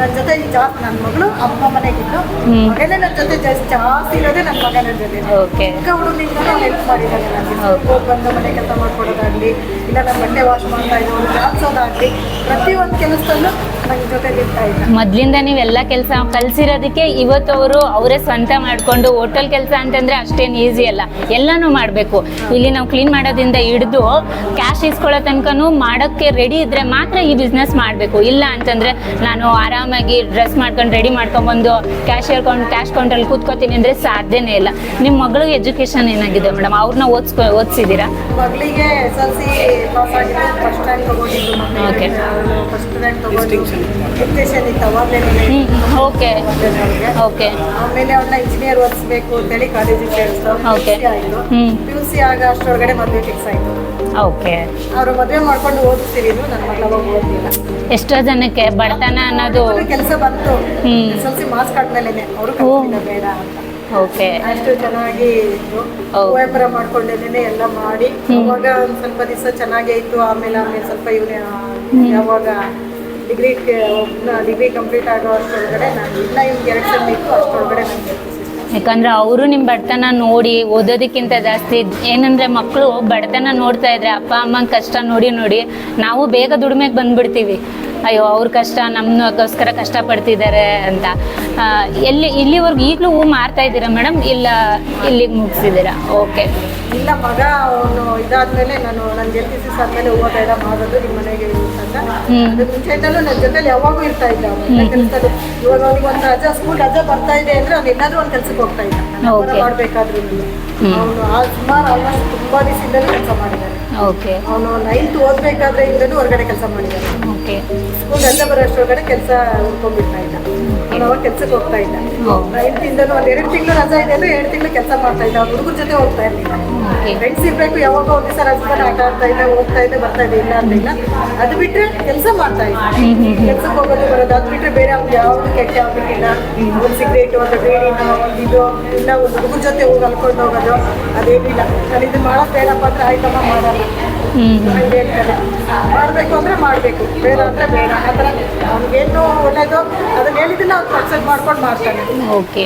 ನನ್ನ ಜೊತೆ ಜಾಸ್ತಿ ನನ್ನ ಮಗಳು ಅಮ್ಮ ಮನೆಗಿದ್ದು. ಮಗನೇ ನನ್ನ ಜೊತೆ ಜಾಸ್ತಿ ಜಾಸ್ತಿ ಇರೋದೇ ನನ್ನ ಮಗ ನನ್ನ ಜೊತೆ ಓಕೆ ಹುಡುಗನಿಂದ ಹೆಲ್ಪ್ ಮಾಡಿದ್ದಾನೆ ನನಗೆ ಬಂದು ಮನೆ ಕೆಲಸ ಮಾಡ್ಕೊಡೋದಾಗ್ಲಿ ಇಲ್ಲ ನನ್ನ ಬಟ್ಟೆ ವಾಶ್ ಮಾಡ್ತಾ ಪ್ರತಿಯೊಂದು ಕೆಲಸದಲ್ಲೂ ನನ್ನ ಮೊದ್ಲಿಂದ ನೀವೆಲ್ಲ ಕೆಲಸ ಕಲ್ಸಿರೋದಕ್ಕೆ ಇವತ್ತು ಅವರು ಅವರೇ ಸ್ವಂತ ಮಾಡ್ಕೊಂಡು ಹೋಟೆಲ್ ಕೆಲಸ ಅಂತಂದ್ರೆ ಅಷ್ಟೇನು ಈಸಿ ಅಲ್ಲ. ಎಲ್ಲನೂ ಮಾಡಬೇಕು. ಇಲ್ಲಿ ನಾವು ಕ್ಲೀನ್ ಮಾಡೋದ್ರಿಂದ ಹಿಡಿದು ಕ್ಯಾಶ್ ಇಸ್ಕೊಳ್ಳೋ ತನಕನೂ ಮಾಡೋಕ್ಕೆ ರೆಡಿ ಇದ್ರೆ ಮಾತ್ರ ಈ ಬಿಸ್ನೆಸ್ ಮಾಡಬೇಕು. ಇಲ್ಲ ಅಂತಂದ್ರೆ ನಾನು ಆರಾಮಾಗಿ ಡ್ರೆಸ್ ಮಾಡ್ಕೊಂಡು ರೆಡಿ ಮಾಡ್ಕೊಂಡ್ಬಂದು ಕ್ಯಾಶಿಯರ್ ಹೇಳ್ಕೊಂಡು ಕ್ಯಾಶ್ ಕೌಂಟ್ರಲ್ಲಿ ಕೂತ್ಕೋತೀನಿ ಅಂದರೆ ಸಾಧ್ಯನೇ ಇಲ್ಲ. ನಿಮ್ಮ ಮಗಳಿಗೆ ಎಜುಕೇಷನ್ ಏನಾಗಿದೆ ಮೇಡಮ್ ಅವ್ರನ್ನ ಓದಿಸ್ಕೊ ಓದಿಸಿದ್ದೀರಾ? ಮಗಳಿಗೆ ಎಸ್ ಎಲ್ ಸಿ ಪಾಸ್ ಆಗಿದ್ದು ಫಸ್ಟ್ ರ್ಯಾಂಕ್ ತಗೊಂಡಿದ್ದು Okay. ಫಸ್ಟ್ ರ್ಯಾಂಕ್ ತಗೊಂಡು ಡಿಸ್ಟಿಂಕ್ಷನ್ ಇತ್ತು ಅವಾಗಲೇ ಓಕೆ ಓಕೆ ಆಮೇಲೆ ಅವ್ರನ್ನ ಇಂಜಿನಿಯರ್ ಓದಿಸ್ಬೇಕು ಅಂತೇಳಿ ಕಾಲೇಜಿಗೆ ಸೇರಿಸ್ತು ಓಕೆ. ಪಿ ಆಯಿತು ಹ್ಮ್. ಪಿ ಯು ಸಿ ಆಗ ಅಷ್ಟರೊಳಗಡೆ ಮದುವೆ ಫಿಕ್ಸ್ ಆಯಿತು ಓಕೆ ಅವರು ಮದುವೆ ಮಾಡ್ಕೊಂಡು ಓದಿಸ್ತಿದ್ರು ನನ್ನ ಮಗಳ ಅವಾಗ ಎಷ್ಟೋ ಜನಕ್ಕೆ ಬಡತನ ಅನ್ನೋದು ಕೆಲಸ ಬಂತು ಹ್ಮ್. ಎಸ್ ಎಲ್ ಸಿ ಮಾರ್ಕ್ಸ್ ಕಟ್ಮೇಲೆ ಅವರು ಓ. ಬೇಡ ಅಂತ ಓಕೆ ಅಷ್ಟು ಚೆನ್ನಾಗಿ ಇತ್ತು. ವ್ಯಾಪಾರ ಮಾಡ್ಕೊಂಡೇನೆ ಎಲ್ಲ ಮಾಡಿ. ಅವಾಗ ಒಂದು ಸ್ವಲ್ಪ ದಿವಸ ಚೆನ್ನಾಗೇ ಇತ್ತು. ಆಮೇಲೆ ಆಮೇಲೆ ಸ್ವಲ್ಪ ಇವನೇ ಯಾವಾಗ ಡಿಗ್ರಿ ಡಿಗ್ರಿ ಕಂಪ್ಲೀಟ್ ಆಗೋ ಅಷ್ಟೊಳಗಡೆ ನಾನು ಇಲ್ಲ ಇವ್ಗೆ ಎರಡು ಸಲ ಇತ್ತು ಅಷ್ಟೊಳಗಡೆ ನನಗೆ ಯಾಕಂದ್ರೆ ಅವರು ನಿಮ್ಮ ಬಡತನ ನೋಡಿ ಓದೋದಕ್ಕಿಂತ ಜಾಸ್ತಿ ಏನಂದ್ರೆ ಮಕ್ಕಳು ಬಡತನ ನೋಡ್ತಾ ಇದ್ರೆ ಅಪ್ಪ ಅಮ್ಮನ ಕಷ್ಟ ನೋಡಿ ನೋಡಿ ನಾವು ಬೇಗ ದುಡಿಮೆಗೆ ಬಂದ್ಬಿಡ್ತೀವಿ. ಅಯ್ಯೋ ಅವ್ರ ಕಷ್ಟ ನಮ್ಮಗೋಸ್ಕರ ಕಷ್ಟಪಡ್ತಿದ್ದಾರೆ ಅಂತ. ಆ, ಎಲ್ಲಿ ಇಲ್ಲಿವರೆಗೂ ಈಗಲೂ ಹೂ ಮಾರ್ತಾ ಇದ್ದೀರಾ ಮೇಡಮ್? ಇಲ್ಲ ಇಲ್ಲಿಗೆ ಮುಗಿಸಿದ್ದೀರಾ? ಓಕೆ. ಇಲ್ಲ ಮಗ ಅವನು ಇದಾದ್ಮೇಲೆ ನಾನು ನನ್ನ ಗೆಲ್ತಿ ಆದ್ಮೇಲೆ ಹೂವ ಬೇಡ ಮಾಡೋದು ನಿಮ್ಮ ಮನೆಗೆ ಅಂತ. ಮುಂಚೆಯಿಂದಲೂ ನನ್ನ ಜೊತೆಲಿ ಯಾವಾಗೂ ಇರ್ತಾ ಇದ್ದ ಅವನು. ಇವಾಗ ಅವ್ನಿಗೆ ಒಂದು ರಜಾ ಸ್ಕೂಲ್ ರಜಾ ಬರ್ತಾ ಇದೆ ಅಂದ್ರೆ ಅವ್ನು ಎಲ್ಲಾದ್ರೂ ಒಂದು ಕೆಲ್ಸಕ್ಕೆ ಹೋಗ್ತಾ ಇದ್ದ. ಮಾಡ್ಬೇಕಾದ್ರೂ ಅವನು ಆ ಸುಮಾರು ಆಲ್ಮೋಸ್ಟ್ ತುಂಬಾ ದಿವಸದಿಂದಲೂ ಕೆಲಸ ಮಾಡಿದ್ದಾನೆ ಓಕೆ ಅವನು ನೈನ್ತ್ ಓದ್ಬೇಕಾದ್ರೆ ಇಂದಲೂ ಹೊರಗಡೆ ಕೆಲಸ ಮಾಡಿದ್ದಾನೆ ಓಕೆ ಸ್ಕೂಲ್ ರಜಾ ಹೊರಗಡೆ ಕೆಲಸ ಹುಡ್ಕೊಂಡ್ಬಿಡ್ತಾ ಇದ್ದ ಅವನು ಅವಾಗ ಕೆಲ್ಸಕ್ಕೆ ಹೋಗ್ತಾ ಇದ್ದ. ನೈನ್ತ್ ಇಂದಲೂ ಒಂದು ಎರಡು ತಿಂಗಳು ರಜಾ ಇದೆ ಅಂದ್ರೆ ಎರಡು ತಿಂಗಳು ಕೆಲಸ ಮಾಡ್ತಾ ಇದ್ದ ಹುಡುಗರ ಜೊತೆ ಹೋಗ್ತಾ ಇರ್ಲಿಲ್ಲ. ಓಕೆ. ಫ್ರೆಂಡ್ಸ್ ಇರಬೇಕು ಯಾವಾಗ ಹೋಗಿ ಸರ್ ಹಸ್ಬೆಂಡ್ ಆಟ ಆಡ್ತಾ ಇದ್ದೆ ಹೋಗ್ತಾ ಇದ್ದೆ ಬರ್ತಾ ಇದ್ದೆ ಇಲ್ಲ ಅಂದಿಲ್ಲ ಅದು ಬಿಟ್ರೆ ಕೆಲಸ ಮಾಡ್ತಾ ಇದ್ದೆ. ಕೆಲ್ಸಕ್ಕೆ ಹೋಗೋದು ಬರೋದು ಅದು ಬಿಟ್ರೆ ಬೇರೆ ಅವ್ರು ಯಾವ್ದು ಕೆಟ್ಟ ಆಗ್ಬೇಕಿಲ್ಲ ಒಂದು ಸಿಗರೇಟ್ ಒಂದು ಬೇಡಿನ ಒಂದು ಇದು ಇಲ್ಲ ಒಂದು ಹುಡುಗರ ಜೊತೆ ಹೋಗಿ ಅಲ್ಕೊಂಡು ಹೋಗೋದು ಅದೇನಿಲ್ಲ ನಾನು ಇದು ಮಾಡೋದು ಬೇಡಪ್ಪ ಅಂದ್ರೆ ಆಯ್ತಮ್ಮ ಮಾಡಲ್ಲ. ಮಾಡಬೇಕು ಅಂದ್ರೆ ಮಾಡಬೇಕು. ಬೇಡ ಅಂದ್ರೆ ಬೇಡ. ಆ ಥರ ಅವ್ನಿಗೇನು ಒಳ್ಳೇದು ಅದನ್ನ ಹೇಳಿದಿಲ್ಲ ಅವ್ನು ಅಕ್ಸೆಪ್ಟ್ ಮಾಡ್ಕೊಂಡು ಮಾಡ್ತಾನೆ. ಓಕೆ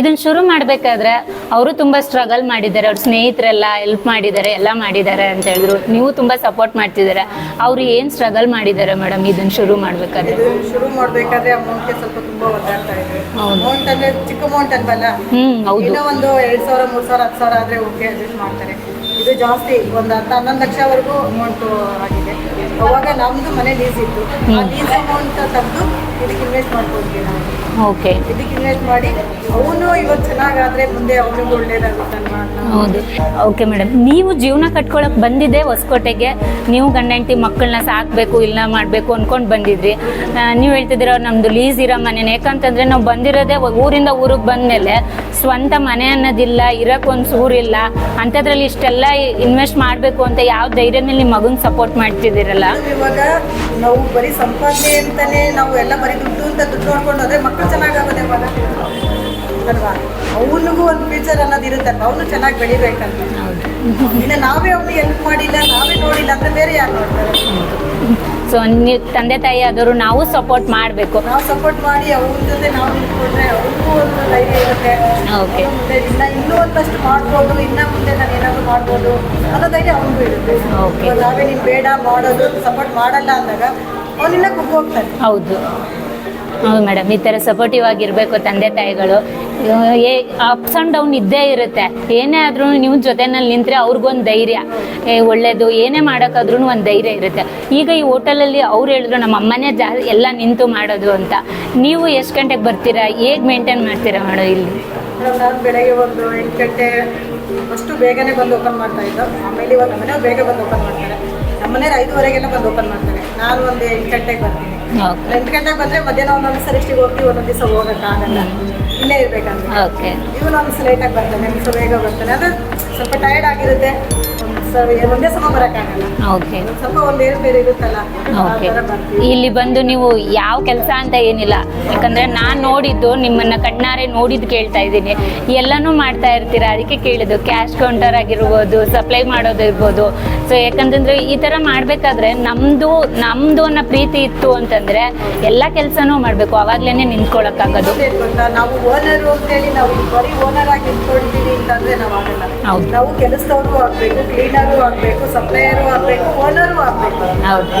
ಇದನ್ನ ಶುರು ಮಾಡಬೇಕಾದ್ರೆ ಅವರು ತುಂಬಾ ಸ್ಟ್ರಗಲ್ ಮಾಡಿದ್ದಾರೆ. ಅವ್ರ ಸ್ನೇಹಿತರೆಲ್ಲ ಹೆಲ್ಪ್ ಮಾಡಿದ್ದಾರೆ ಎಲ್ಲ ಮಾಡಿದ್ದಾರೆ ಅಂತ ಹೇಳಿದ್ರು. ನೀವು ತುಂಬಾ ಸಪೋರ್ಟ್ ಮಾಡ್ತಿದ್ದಾರೆ. ಅವ್ರು ಏನ್ ಸ್ಟ್ರಗಲ್ ಮಾಡಿದ್ದಾರೆ ಮೇಡಮ್ ಇದನ್ನ ಶುರು ಮಾಡ್ಬೇಕಾದ್ರೆ? ಶುರು ಮಾಡ್ಬೇಕಾದ್ರೆ ಅಮೌಂಟ್ಗೆ ಸ್ವಲ್ಪ ತುಂಬಾ ಒದ್ದಾಡ್ತಾ ಇದ್ರು. ಅಮೌಂಟ್ ಅಂದ್ರೆ ಚಿಕ್ಕ ಅಮೌಂಟ್ ಅಲ್ವಲ್ಲ? ಹ್ಮ್ ಹೌದು. ಒಂದು ಎರಡ್ ಸಾವಿರ ಮೂರ್ ಸಾವಿರ ಹತ್ತು ಸಾವಿರ ಆದ್ರೆ ಓಕೆ ಅಡ್ಜಸ್ಟ್ ಮಾಡ್ತಾರೆ. ಇದು ಜಾಸ್ತಿ ಒಂದು ಹತ್ತು ಹನ್ನೊಂದು ಲಕ್ಷವರೆಗೂ ಅಮೌಂಟ್ ಆಗಿದೆ. ಅವಾಗ ನಮ್ದು ಮನೆ ಲೀಸ್ ಇತ್ತು. ಆ ಲೀಸ್ ಅಮೌಂಟ್ ತೆಗೆದು ಇದಕ್ಕೆ ಇನ್ವೆಸ್ಟ್ ಮಾಡ್ಕೊಂಡ್ವಿ ನಾವು. ಓಕೆ ಇದಕ್ಕೆ ಇನ್ವೆಸ್ಟ್ ಮಾಡಿ ಅವನು ಇವತ್ತು ಚೆನ್ನಾಗಾದ್ರೆ ಮುಂದೆ ಅವನಿಗೂ ಒಳ್ಳೇದಾಗುತ್ತಲ್ವಾ ಹೌದು. ಓಕೆ ಮೇಡಮ್ ನೀವು ಜೀವನ ಕಟ್ಕೊಳಕ್ ಬಂದಿದ್ದೆ ಹೊಸಕೋಟೆಗೆ. ನೀವು ಗಂಡ ಹೆಂಡತಿ ಮಕ್ಕಳನ್ನ ಸಾಕಬೇಕು ಇಲ್ಲ ಮಾಡಬೇಕು ಅನ್ಕೊಂಡು ಬಂದಿದ್ರಿ. ನೀವು ಹೇಳ್ತಿದ್ದೀರ ನಮ್ದು ಲೀಸ್ ಇರೋ ಮನೆ ಯಾಕಂತಂದ್ರೆ ನಾವು ಬಂದಿರೋದೇ ಊರಿಂದ ಊರಿಗೆ ಬಂದಮೇಲೆ ಸ್ವಂತ ಮನೆ ಅನ್ನೋದಿಲ್ಲ ಇರಕ್ಕೆ ಒಂದು ಸೂರಿಲ್ಲ ಅಂಥದ್ರಲ್ಲಿ ಇಷ್ಟೆಲ್ಲ ಇನ್ವೆಸ್ಟ್ ಮಾಡಬೇಕು ಅಂತ ಯಾವ ಧೈರ್ಯನಲ್ಲಿ ಮೇಲೆ ನಿಮ್ಮ ಮಗನ ಸಪೋರ್ಟ್ ಮಾಡ್ತಿದ್ದೀರಲ್ಲ? ಇವಾಗ ನಾವು ಬರೀ ಸಂಪಾದನೆ ಅಂತಾನೆ ನಾವು ಎಲ್ಲ ಬರೀ ದುಡ್ಡು ಅಂತ ದುಡ್ಡು ನೋಡ್ಕೊಂಡು ಹೋದ್ರೆ ಮಕ್ಕಳು ಚೆನ್ನಾಗಾಗೋದೆ ಇವಾಗ ಅಲ್ವಾ? ಅವನಿಗೂ ಒಂದು ಫ್ಯೂಚರ್ ಅನ್ನೋದು ಇರುತ್ತಲ್ವ? ಅವನು ಚೆನ್ನಾಗಿ ಬೆಳಿಬೇಕಲ್ವ? ಇನ್ನು ನಾವೇ ಅವನು ಹೆಲ್ಪ್ ಮಾಡಿಲ್ಲ ನಾವೇ ನೋಡಿಲ್ಲ ಅಂದ್ರೆ ಬೇರೆ ಯಾರು ನೋಡ್ತಾರೆ? ಸೊ ನೀವು ತಂದೆ ತಾಯಿ ಆದವರು ನಾವು ಸಪೋರ್ಟ್ ಮಾಡಬೇಕು. ನಾವು ಸಪೋರ್ಟ್ ಮಾಡಿ ಅವ್ರ ಜೊತೆ ನಾವು ನಿಂತ್ಕೊಂಡ್ರೆ ಅವ್ರಿಗೂ ಒಂದು ಧೈರ್ಯ ಇರುತ್ತೆ. ಓಕೆ ಇನ್ನ ಇನ್ನೂ ಒಂದಷ್ಟು ಮಾಡ್ಬೋದು ಇನ್ನ ಮುಂದೆ ನಾನು ಏನಾದ್ರು ಮಾಡ್ಬೋದು ಅನ್ನೋ ಧೈರ್ಯ ಅವ್ರಿಗೂ ಇರುತ್ತೆ. ಓಕೆ ನಾವೇ ನೀನು ಬೇಡ ಮಾಡೋದು ಸಪೋರ್ಟ್ ಮಾಡಲ್ಲ ಅಂದಾಗ ಅವನಿನ್ನ ಕುಗ್ಗೋಗ್ತಾನೆ ಹೌದು. ಹೌದು ಮೇಡಮ್ ಈ ಥರ ಸಪೋರ್ಟಿವ್ ಆಗಿರಬೇಕು ತಂದೆ ತಾಯಿಗಳು. ಏ ಅಪ್ಸ್ ಆ್ಯಂಡ್ ಡೌನ್ ಇದ್ದೇ ಇರುತ್ತೆ. ಏನೇ ಆದ್ರೂ ನೀವು ಜೊತೆನಲ್ಲಿ ನಿಂತರೆ ಅವ್ರಿಗೊಂದು ಧೈರ್ಯ. ಏ, ಒಳ್ಳೇದು, ಏನೇ ಮಾಡೋಕ್ಕಾದ್ರೂ ಒಂದು ಧೈರ್ಯ ಇರುತ್ತೆ. ಈಗ ಈ ಹೋಟೆಲಲ್ಲಿ ಅವ್ರು ಹೇಳಿದ್ರು, ನಮ್ಮ ಅಮ್ಮನೇ ಜಾ ಎಲ್ಲ ನಿಂತು ಮಾಡೋದು ಅಂತ. ನೀವು ಎಷ್ಟು ಗಂಟೆಗೆ ಬರ್ತೀರಾ? ಹೇಗೆ ಮೇಂಟೈನ್ ಮಾಡ್ತೀರಾ ಮೇಡಮ್ ಇಲ್ಲಿ? ನಾನು ಬೆಳಗ್ಗೆ ಒಂದು ಎಂಟು ಗಂಟೆ ಅಷ್ಟು ಬೇಗನೆ ಬಂದು ಓಪನ್ ಮಾಡ್ತಾ ಇದ್ದು. ಆಮೇಲೆ ಇವಾಗ ಮನೆ ಬೇಗ ಬಂದು ಓಪನ್ ಮಾಡ್ತಾರೆ. ನಮ್ಮನೇಲಿ ಐದುವರೆಗೆಲ್ಲ ಬಂದು ಓಪನ್ ಮಾಡ್ತಾರೆ. ನಾನು ಒಂದು ಎಂಟು ಗಂಟೆಗೆ ಬರ್ತೀನಿ. ಎಂಟು ಗಂಟೆಗೆ ಬಂದ್ರೆ ಮಧ್ಯಾಹ್ನ ಒಂದೊಂದು ಸರಿ ಇಷ್ಟಿಗೆ ಹೋಗ್ತೀವಿ ಒಂದೊಂದು ದಿವಸ ಹೋಗೋಕ್ಕಾಗಲ್ಲ ಇಲ್ಲೇ ಇರ್ಬೇಕಂದ್ರೆ. ಓಕೆ. ಇವನು ಒಂದು ಲೇಟಾಗಿ ಬರ್ತಾನೆ ಒಂದು ಬೇಗ ಬರ್ತಾನೆ. ಅದು ಸ್ವಲ್ಪ ಟೈರ್ಡ್ ಆಗಿರುತ್ತೆ. ಒಂದು ಒಂದೇ ಸಮ ಬರೋಕ್ಕಾಗಲ್ಲ. ಓಕೆ ಸ್ವಲ್ಪ ಒಂದು ಏರು ಬೇರೆ ಇರುತ್ತಲ್ಲ ಓಕೆ ಇಲ್ಲಿ ಬಂದು ನೀವು ಯಾವ ಕೆಲಸ ಅಂತ ಏನಿಲ್ಲ. ಯಾಕಂದ್ರೆ ನಾನು ನೋಡಿದ್ದು ನಿಮ್ಮನ್ನ ಕಣ್ಣಾರೆ ನೋಡಿದ್ದು ಕೇಳ್ತಾ ಇದ್ದೀನಿ. ಎಲ್ಲನೂ ಮಾಡ್ತಾ ಇರ್ತೀರಾ? ಅದಕ್ಕೆ ಕೇಳಿದ್ದು. ಕ್ಯಾಶ್ ಕೌಂಟರ್ ಆಗಿರ್ಬೋದು ಸಪ್ಲೈ ಮಾಡೋದು ಇರ್ಬೋದು. ಸೊ ಯಾಕಂತಂದ್ರೆ ಈ ಥರ ಮಾಡಬೇಕಾದ್ರೆ ನಮ್ಮದು ನಮ್ಮದು ಅನ್ನೋ ಪ್ರೀತಿ ಇತ್ತು ಅಂತಂದ್ರೆ ಎಲ್ಲ ಕೆಲಸನೂ ಮಾಡಬೇಕು. ಅವಾಗ್ಲೇನೆ ನಿಂತ್ಕೊಳ್ಳೋಕ್ಕಾಗೋದು ನಾವು ಓನರು ಅಂತೇಳಿ ನಾವು ಬರೀ ಓನರ್ ಆಗಿ ನಿಂತ್ಕೊಂಡಿದ್ದೀವಿ ಅಂತಂದ್ರೆ ನಾವು ಆಗಲ್ಲ. ಹೌದು. ನಾವು ಕೆಲಸದವರು ಆಗ್ಬೇಕು ಕ್ಲೀನರು ಆಗ್ಬೇಕು ಸಪ್ಲೈಯರು ಆಗಬೇಕು ಓನರು ಆಗ್ಬೇಕು. ಹೌದು.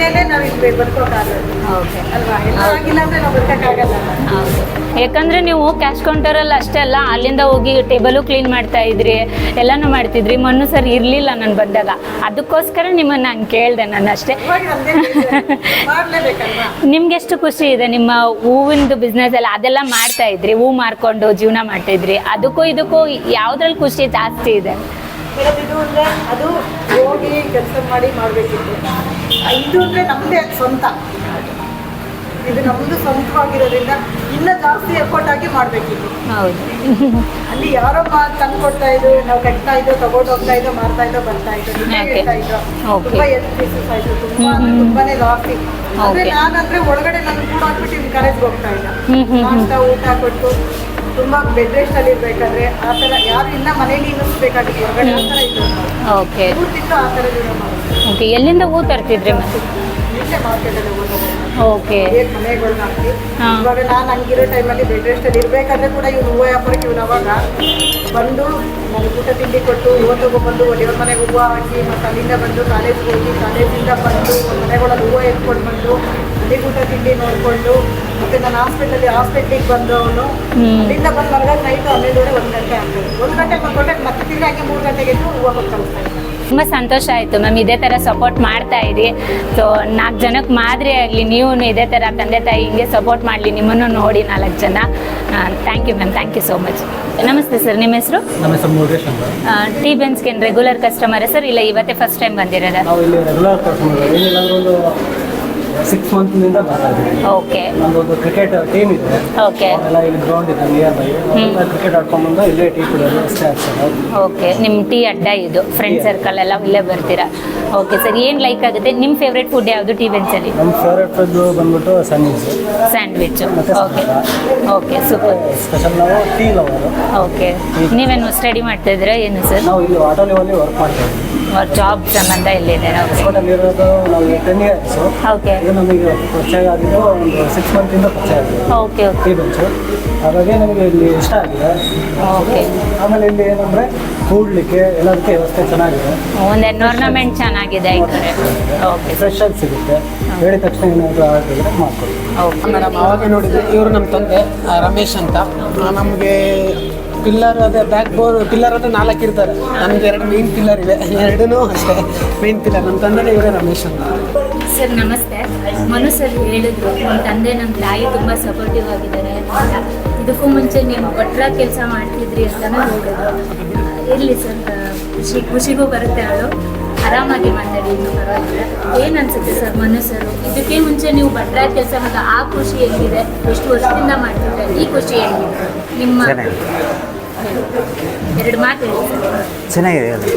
ಮೇಲೆ ನಾವು ಇಲ್ಲಿ ಬದುಕೋಕ್ಕಾಗಲ್ಲ ಅಲ್ವಾ? ಎಲ್ಲ ಆಗಿಲ್ಲ ಅಂದ್ರೆ ನಾವು ಬದುಕೋಕ್ಕಾಗಲ್ಲ. ಯಾಕಂದ್ರೆ ನೀವು ಕ್ಯಾಶ್ ಕೌಂಟರಲ್ಲಿ ಅಷ್ಟೇ ಅಲ್ಲ ಅಲ್ಲಿಂದ ಹೋಗಿ ಟೇಬಲು ಕ್ಲೀನ್ ಮಾಡ್ತಾ ಇದ್ರಿ ಎಲ್ಲಾನು ಮಾಡ್ತಿದ್ರಿ ಮಣ್ಣು ಸರ್ ಇರಲಿಲ್ಲ ನಾನು ಬಂದಾಗ. ಅದಕ್ಕೋಸ್ಕರ ನಿಮ್ಮನ್ನ ನಾನು ಕೇಳಿದೆ ನಾನು ಅಷ್ಟೇ. ನಿಮ್ಗೆ ಎಷ್ಟು ಖುಷಿ ಇದೆ ನಿಮ್ಮ ಹೂವಿಂದು ಬಿಸ್ನೆಸ್ ಎಲ್ಲ ಅದೆಲ್ಲ ಮಾಡ್ತಾ ಇದ್ರಿ ಹೂ ಮಾರ್ಕೊಂಡು ಜೀವನ ಮಾಡ್ತಾ ಇದ್ರಿ ಅದಕ್ಕೂ ಇದಕ್ಕೂ ಯಾವ್ದ್ರಲ್ಲಿ ಖುಷಿ ಜಾಸ್ತಿ ಇದೆ? ಇದು ಅಂದ್ರೆ ಅದು ಹೋಗಿ ಕೆಲಸ ಮಾಡಿ ಮಾಡಬೇಕಿತ್ತು. ಇದು ಅಂದರೆ ನಮ್ಮದೇ ಸ್ವಂತ. ಇದು ನಮ್ಮದು ಸ್ವಂತವಾಗಿರೋದ್ರಿಂದ ಇನ್ನೂ ಜಾಸ್ತಿ ಎಫರ್ಟ್ ಆಗಿ ಮಾಡಬೇಕಿತ್ತು. ಅಲ್ಲಿ ಯಾರೋ ಮಾತು ತಂದು ಕೊಡ್ತಾ ಇದ್ರು ನಾವು ಕಟ್ತಾ ಇದ್ದೋ ತಗೊಂಡು ಹೋಗ್ತಾ ಇದ್ದೋ ಮಾಡ್ತಾ ಇದ್ದೋ ಬರ್ತಾ ಇದ್ದೋ ತುಂಬ. ಹೇಳ್ತಾ ಹೆಲ್ತ್ ಪೀಸಸ್ ಆಯ್ತು ತುಂಬಾ ತುಂಬಾನೇ ಲಾಸಿ ಅಂದ್ರೆ. ನಾನಂದ್ರೆ ಒಳಗಡೆ ನಾನು ಕೂಡ ಹಾಕ್ಬಿಟ್ಟು ಇವ್ನ ಕರೆಕ್ಟ್ ಹೋಗ್ತಾ ಇಲ್ಲ. ನಾಷ್ಟ ಊಟ ಕೊಟ್ಟು ತುಂಬಾ ಬೆಡ್ ರೆಸ್ಟ್ ಅಲ್ಲಿ ಇರ್ಬೇಕಾದ್ರೆ ಆ ಥರ ಯಾರು ಮನೇಲಿ ಇನ್ನಿಸ್ಬೇಕಾಗಿತ್ತು ಹೊರಗಡೆ ಆ ಥರ ಇದ್ರು ಓಕೆ ಆ ಥರ ಓಕೆ ಎಲ್ಲಿಂದ ಹೂ ತರ್ತಿದ್ರಿ ಮತ್ತೆ? ಇಲ್ಲೇ ಮಾರ್ಕೆಟಲ್ಲಿ ಹೋಗೋದು. ಓಕೆ ಮನೆಗಳನ್ನ. ಇವಾಗ ನಾನು ಹಂಗಿರೋ ಟೈಮಲ್ಲಿ ಬೆಡ್ ರೆಸ್ಟ್ ಅಲ್ಲಿ ಇರ್ಬೇಕಾದ್ರೆ ಕೂಡ ಇವ್ರು ಹೂವು ವ್ಯಾಪಾರಕ್ಕೆ ಇವ್ನು ಅವಾಗ ಬಂದು ನನಗೆ ಊಟ ತಿಂಡಿ ಕೊಟ್ಟು ಹೂವು ತಗೊಬಂದು ಒಡೆಯವ್ರ ಮನೆಗೆ ಹೂವು ಹಾಕಿ ಮತ್ತು ಅಲ್ಲಿಂದ ಬಂದು ಕಾಲೇಜ್ ಹೋಗಿ ಕಾಲೇಜಿಂದ ಬಂದು ಮನೆಗಳಲ್ಲಿ ಹೂವು ಎತ್ಕೊಂಡು ಬಂದು ಅಲ್ಲಿ ಊಟ ತಿಂಡಿ ನೋಡಿಕೊಂಡು ಮತ್ತೆ ನಾನು ಹಾಸ್ಪಿಟಲ್ ಹಾಸ್ಪಿಟ್ಲಿಗೆ ಬಂದು ಅವನು. ಅಲ್ಲಿಂದ ಬಂದು ಮಲಗೋದು ನೈಟ್ ಹನ್ನೆರಡುವರೆ ಒಂದು ಗಂಟೆ ಆಗ್ತದೆ ಒಂದು ಗಂಟೆ ಮಲ್ಕೊಂಡೆ ಮತ್ತೆ ತಿಂಡಿ ಹಾಕಿ ಮೂರು ಗಂಟೆಗೆ ಹೂವು ಬಂದು ಕಳಿಸ್ತಾ ತುಂಬ ಸಂತೋಷ ಆಯಿತು. ಮ್ಯಾಮ್ ಇದೇ ಥರ ಸಪೋರ್ಟ್ ಮಾಡ್ತಾ ಇರಿ. ಸೊ ನಾಲ್ಕು ಜನಕ್ಕೆ ಮಾದರಿ ಆಗಲಿ. ನೀವು ಇದೇ ಥರ ತಂದೆ ತಾಯಿ ಹಿಂಗೆ ಸಪೋರ್ಟ್ ಮಾಡಲಿ. ನಿಮ್ಮನ್ನು ನೋಡಿ ನಾಲ್ಕು ಜನ. Thank you ma'am thank you so much ನಮಸ್ತೆ ಸರ್ ನಿಮ್ಮ ಹೆಸರು? ಟಿ ಬೆನ್ಸ್ಗೆ ರೆಗ್ಯುಲರ್ ಕಸ್ಟಮರ್ ಸರ್ ಇಲ್ಲ ಇವತ್ತೇ ಫಸ್ಟ್ ಟೈಮ್ ಬಂದಿರೋದ? ಸಿಕ್ಸ್ ಮಂತ್ನಿಂದ ಬರ್ತಾ ಓಕೆ ನಮ್ಮದೊಂದು ಕ್ರಿಕೆಟ್ ಟೀಮ್ ಇದೆ. ಓಕೆ ಎಲ್ಲ ಇಲ್ಲಿ ಗ್ರೌಂಡ್ ಇದೆ ನಿಯರ್ ಬೈ ಕ್ರಿಕೆಟ್ ಆಡ್ಕೊಂಡ್ಬಂದು ಇಲ್ಲೇ ಟೀ ಕುಡಿಯೋದು ಅಷ್ಟೇ ಆಗ್ತದೆ. ಓಕೆ ನಿಮ್ಮ ಟೀ ಅಡ್ಡ ಇದು. ಫ್ರೆಂಡ್ ಸರ್ಕಲ್ ಎಲ್ಲ ಇಲ್ಲೇ ಬರ್ತೀರಾ? ಓಕೆ ಸರ್ ಏನು ಲೈಕ್ ಆಗುತ್ತೆ? ನಿಮ್ಮ ಫೇವ್ರೆಟ್ ಫುಡ್ ಯಾವುದು ಟೀ ಬೆನ್ಸಲ್ಲಿ ನಮ್ಮ ಫೇವ್ರೇಟ್ ಫುಡ್ ಬಂದ್ಬಿಟ್ಟು sandwich sandwich okay okay super special ನಾವು ಟೀ ಲವರು ಓಕೆ ನೀವೇನು ಸ್ಟಡಿ ಮಾಡ್ತಾ ಇದ್ದೀರಾ? ಏನು ಸರ್ ನಾವು ಇಲ್ಲಿ ಆಟೋ ಅಲ್ಲಿ ವರ್ಕ್ ಮಾಡ್ತೀವಿ ಇದ್ದೀವಿ. ಜಾಬ್ ಸಂಬಂಧ ಇಲ್ಲಿದೆ ನಾವು ಇರೋದು ನಾವು ಟೆನ್ ಇಯರ್ಸು ಓಕೆ ಇದು ನಮಗೆ ಪರಿಚಯ ಆಗಿದ್ದು ಒಂದು ಸಿಕ್ಸ್ ಮಂತಿಂದ ಪರಿಚಯ ಆಗಿದೆ ಓಕೆ ಓಕೆ. ಟೀ ಬೆಂಚು ಹಾಗಾಗಿ ನಮಗೆ ಇಲ್ಲಿ ಇಷ್ಟ ಆಗಿದೆ. ಓಕೆ. ಆಮೇಲೆ ಇಲ್ಲಿ ಏನಂದರೆ ಕೂಡ್ಲಿಕ್ಕೆ ಎಲ್ಲದಕ್ಕೆ ವ್ಯವಸ್ಥೆ ಚೆನ್ನಾಗಿದೆ. ಒಂದು ಎನ್ವೈರ್ನಮೆಂಟ್ ಚೆನ್ನಾಗಿದೆ ಈ ಕಡೆ ಓಕೆ. ಫ್ರೆಶ್ ಆಗಿ ಸಿಗುತ್ತೆ. ಹೇಳಿದ ತಕ್ಷಣ ಏನಾದರೂ ಆಗಿದ್ರೆ ಮಾಡ್ಕೊಳ್ಳಿ ಓಕೆ. ಮೇಡಮ್ ಅವಾಗ ನೋಡಿದ್ರೆ ಇವರು ನಮ್ಮ ತಂದೆ ಆ, ರಮೇಶ್ ಅಂತ. ನಮಗೆ ಪಿಲ್ಲರ್ ಅದೇ ಬ್ಯಾಕ್ ಬೋರ್ ಪಿಲ್ಲರ್ ಅಂದರೆ ನಾಲ್ಕು ಇರ್ತಾರೆ. ನಮ್ಗೆ ಎರಡು ಮೇನ್ ಪಿಲ್ಲರ್ ಇದೆ ಎರಡೂ ಅಷ್ಟೇ. Main pillar. ನಮ್ಮ ತಂದೆ ಇವರೇ ರಮೇಶ್ ಅಂತ. ಸರ್, ನಮಸ್ತೆ. ಮನು ಸರ್ ಹೇಳಿದ್ರು, ನಮ್ಮ ತಂದೆ ನಮ್ಮ ತಾಯಿ ತುಂಬ ಸಪೋರ್ಟಿವ್ ಆಗಿದ್ದಾರೆ. ಅಂತ ಇದಕ್ಕೂ ಮುಂಚೆ ನೀವು ಭಟ್ರ ಕೆಲಸ ಮಾಡ್ತಿದ್ರಿ ಅಂತಲೂ ಹೇಳಿದ್ರು ಇರಲಿ ಸರ್ ಖುಷಿ ಖುಷಿಗೂ ಬರುತ್ತೆ ಅವಳು ಆರಾಮಾಗಿ ಮಾತಾಡಿ ಇನ್ನು ಪರವಾಗಿಲ್ಲ. ಏನು ಅನ್ಸುತ್ತೆ ಸರ್ ಮನು ಸರ್? ಇದಕ್ಕೆ ಮುಂಚೆ ನೀವು ಭಟ್ರ ಕೆಲಸ ಮಾಡಿದ ಆ ಖುಷಿ ಹೆಂಗಿದೆ? ಎಷ್ಟು ವರ್ಷದಿಂದ ಮಾಡ್ತಿದ್ರೆ ಈ ಖುಷಿ ಹೆಂಗಿದೆ? ನಿಮ್ಮ ಎರಡು ಮಾತು ಚೆನ್ನಾಗಿದೆ ಅದು.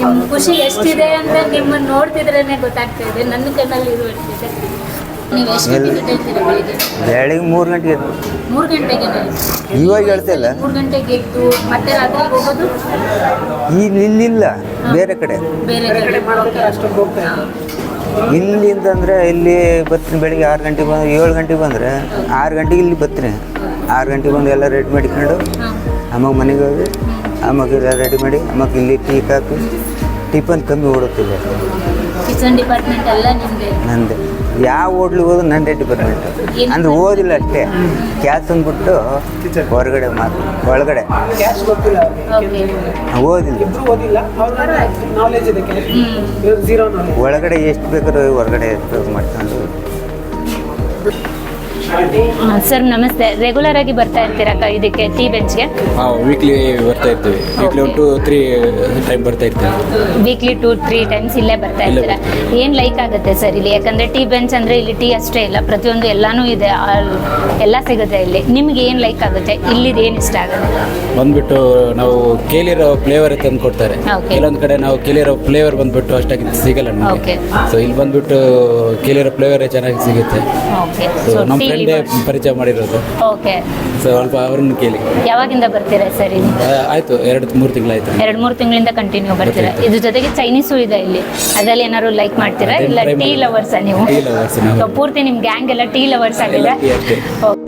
ನಿಮ್ಮ ಖುಷಿ ಎಷ್ಟಿದೆ ಅಂತ ನಿಮ್ಮನ್ನ ನೋಡ್ತಿದ್ರೇನೆ ಗೊತ್ತಾಗ್ತಾ ಇದೆ. ನನ್ನ ಕಣ್ಣಲ್ಲಿ ಇದು ಬರ್ತಿದೆ ನೀವು ಎಷ್ಟು ಗಂಟೆಗೆ ಬೆಳಿಗ್ಗೆ? ಬೆಳಿಗ್ಗೆ ಮೂರು ಗಂಟೆಗೆ ಎದ್ದು. ಮೂರು ಗಂಟೆಗೆ ಇವಾಗ ಹೇಳ್ತಿಲ್ಲ ಮೂರು ಗಂಟೆಗೆ ಎದ್ದು ಮತ್ತೆ ರಾತ್ರಿ ಹೋಗೋದು? ಈಗ ಇಲ್ಲಿಲ್ಲ ಬೇರೆ ಕಡೆ. ಬೇರೆ ಕಡೆ. ಹೋಗ್ತಾ ಇದ್ದೆ ಇಲ್ಲಿ ಬರ್ತೀನಿ ಬೆಳಿಗ್ಗೆ ಆರು ಗಂಟೆಗೆ ಬಂದ್ರೆ ಏಳು ಗಂಟೆಗೆ ಬಂದರೆ ಆರು ಗಂಟೆಗೆ ಇಲ್ಲಿ ಬರ್ತೀನಿ. ಆರು ಗಂಟೆಗೆ ಬಂದು ಎಲ್ಲ ರೆಡಿ ಮಾಡಿಕೊಂಡು ಆಮಾಗ ಅಮ್ಮಗೆ ಮನೆಗೆ ಹೋಗಿ ಅಮ್ಮಗೆ ಎಲ್ಲ ರೆಡಿ ಮಾಡಿ ಅಮ್ಮಗೆ ಇಲ್ಲಿ ಟೀ ಕಾಫಿ ಟಿಫನ್ ಕಮ್ಮಿ ಓಡುತ್ತಿಲ್ಲ ಕಿಚನ್ ಡಿಪಾರ್ಟ್ಮೆಂಟ್ ಎಲ್ಲ ನಂದು. ಯಾವ ಹೋಟ್ಲಿಗೆ ಹೋದ್ರು ನಂದೇ ಡಿಪಾರ್ಟ್ಮೆಂಟ್ ಅಂದ್ರೆ ಓದಿಲ್ಲ ಅಷ್ಟೇ. ಕ್ಯಾಸ್ ಅಂದ್ಬಿಟ್ಟು ಹೊರಗಡೆ ಮಾತು ಒಳಗಡೆ. ಕ್ಯಾಶ್ ಗೊತ್ತಿಲ್ಲ ಅವ್ರಿಗೆ. ಓದಿಲ್ಲ. ಒಳಗಡೆ ಎಷ್ಟು ಬೇಕಾದ್ರೂ ಹೊರಗಡೆ ಮಾಡ್ಕೊಂಡು. ಸರ್ ನಮಸ್ತೆ. ರೆಗ್ಯುಲರ್ ಆಗಿ ಬರ್ತಾ ಇರ್ತೀರಾ ಇದಕ್ಕೆ ಟೀ ಬೆಂಚ್ಗೆ ಹಾಂ ವೀಕ್ಲಿ ಬರ್ತಾ ಇರ್ತೀವಿ. Weekly one two three time ಬರ್ತಾ ಇರ್ತೀವಿ. ವೀಕ್ಲಿ ಟೂ ತ್ರೀ ಟೈಮ್ಸ್ ಇಲ್ಲೇ ಬರ್ತಾ ಇರ್ತೀರಾ? ಏನು ಲೈಕ್ ಆಗುತ್ತೆ ಸರ್ ಇಲ್ಲಿ? ಯಾಕಂದ್ರೆ ಟೀ ಬೆಂಚ್ ಅಂದ್ರೆ ಇಲ್ಲಿ ಟೀ ಅಷ್ಟೇ ಇಲ್ಲ. ಪ್ರತಿಯೊಂದು ಎಲ್ಲಾನು ಇದೆ. ಎಲ್ಲ ಸಿಗುತ್ತೆ ಇಲ್ಲಿ. ನಿಮ್ಗೆ ಏನು ಲೈಕ್ ಆಗುತ್ತೆ? ಇಲ್ಲಿ ಏನು ಇಷ್ಟ ಆಗುತ್ತೆ? ಬಂದ್ಬಿಟ್ಟು ನಾವು ಕೇಳಿರೋ ಫ್ಲೇವರ್ ತಂದು ಕೊಡ್ತಾರೆ. ಕೆಲವೊಂದು ಕಡೆ ನಾವು ಕೇಳಿರೋ ಫ್ಲೇವರ್ ಬಂದ್ಬಿಟ್ಟು ಅಷ್ಟಾಗಿ ಸಿಗಲ್ಲ. ನಮಗೆ. ಸೊ ಇಲ್ಲಿ ಬಂದ್ಬಿಟ್ಟು ಕೇಳಿರೋ ಫ್ಲೇವರೇ ಚೆನ್ನಾಗಿ ಸಿಗುತ್ತೆ. ಓಕೆ ಸೊ ನಮ್ಮ ಫ್ರೆಂಡೇ ಪರಿಚಯ ಮಾಡಿರೋದು. ಓಕೆ. ಸ್ವಲ್ಪ ಅವ್ರನ್ನ ಕೇಳಿ. ಯಾವಾಗಿಂದ ಬರ್ತೀರಾ ಸರಿ? ಇಲ್ಲಿ ಆ, ಆಯ್ತು ಎರಡು ಮೂರು ತಿಂಗಳಾಯ್ತು. ಎರಡು ಮೂರು ತಿಂಗಳಿಂದ ಕಂಟಿನ್ಯೂ ಬರ್ತೀರಾ? ಬರ್ತೀವಿ. ಇದ್ರ ಜೊತೆಗೆ ಚೈನೀಸು ಇದೆ ಇಲ್ಲಿ. ಅದ್ರಲ್ಲಿ ಏನಾದ್ರು ಲೈಕ್ ಮಾಡ್ತೀರಾ? ಇಲ್ಲ try ಟೀ ಲವರ್ಸಾ ಲವರ್ಸ್ ನೀವು? Tea lovers ನಾವು. So, ಪೂರ್ತಿ ನಿಮ್ ಗ್ಯಾಂಗ್ ಎಲ್ಲ ಟೀ ಲವರ್ಸ್ ಆಗಿದೆ ಎಲ್ಲ tea ಅಷ್ಟೇ. ಓಕೆ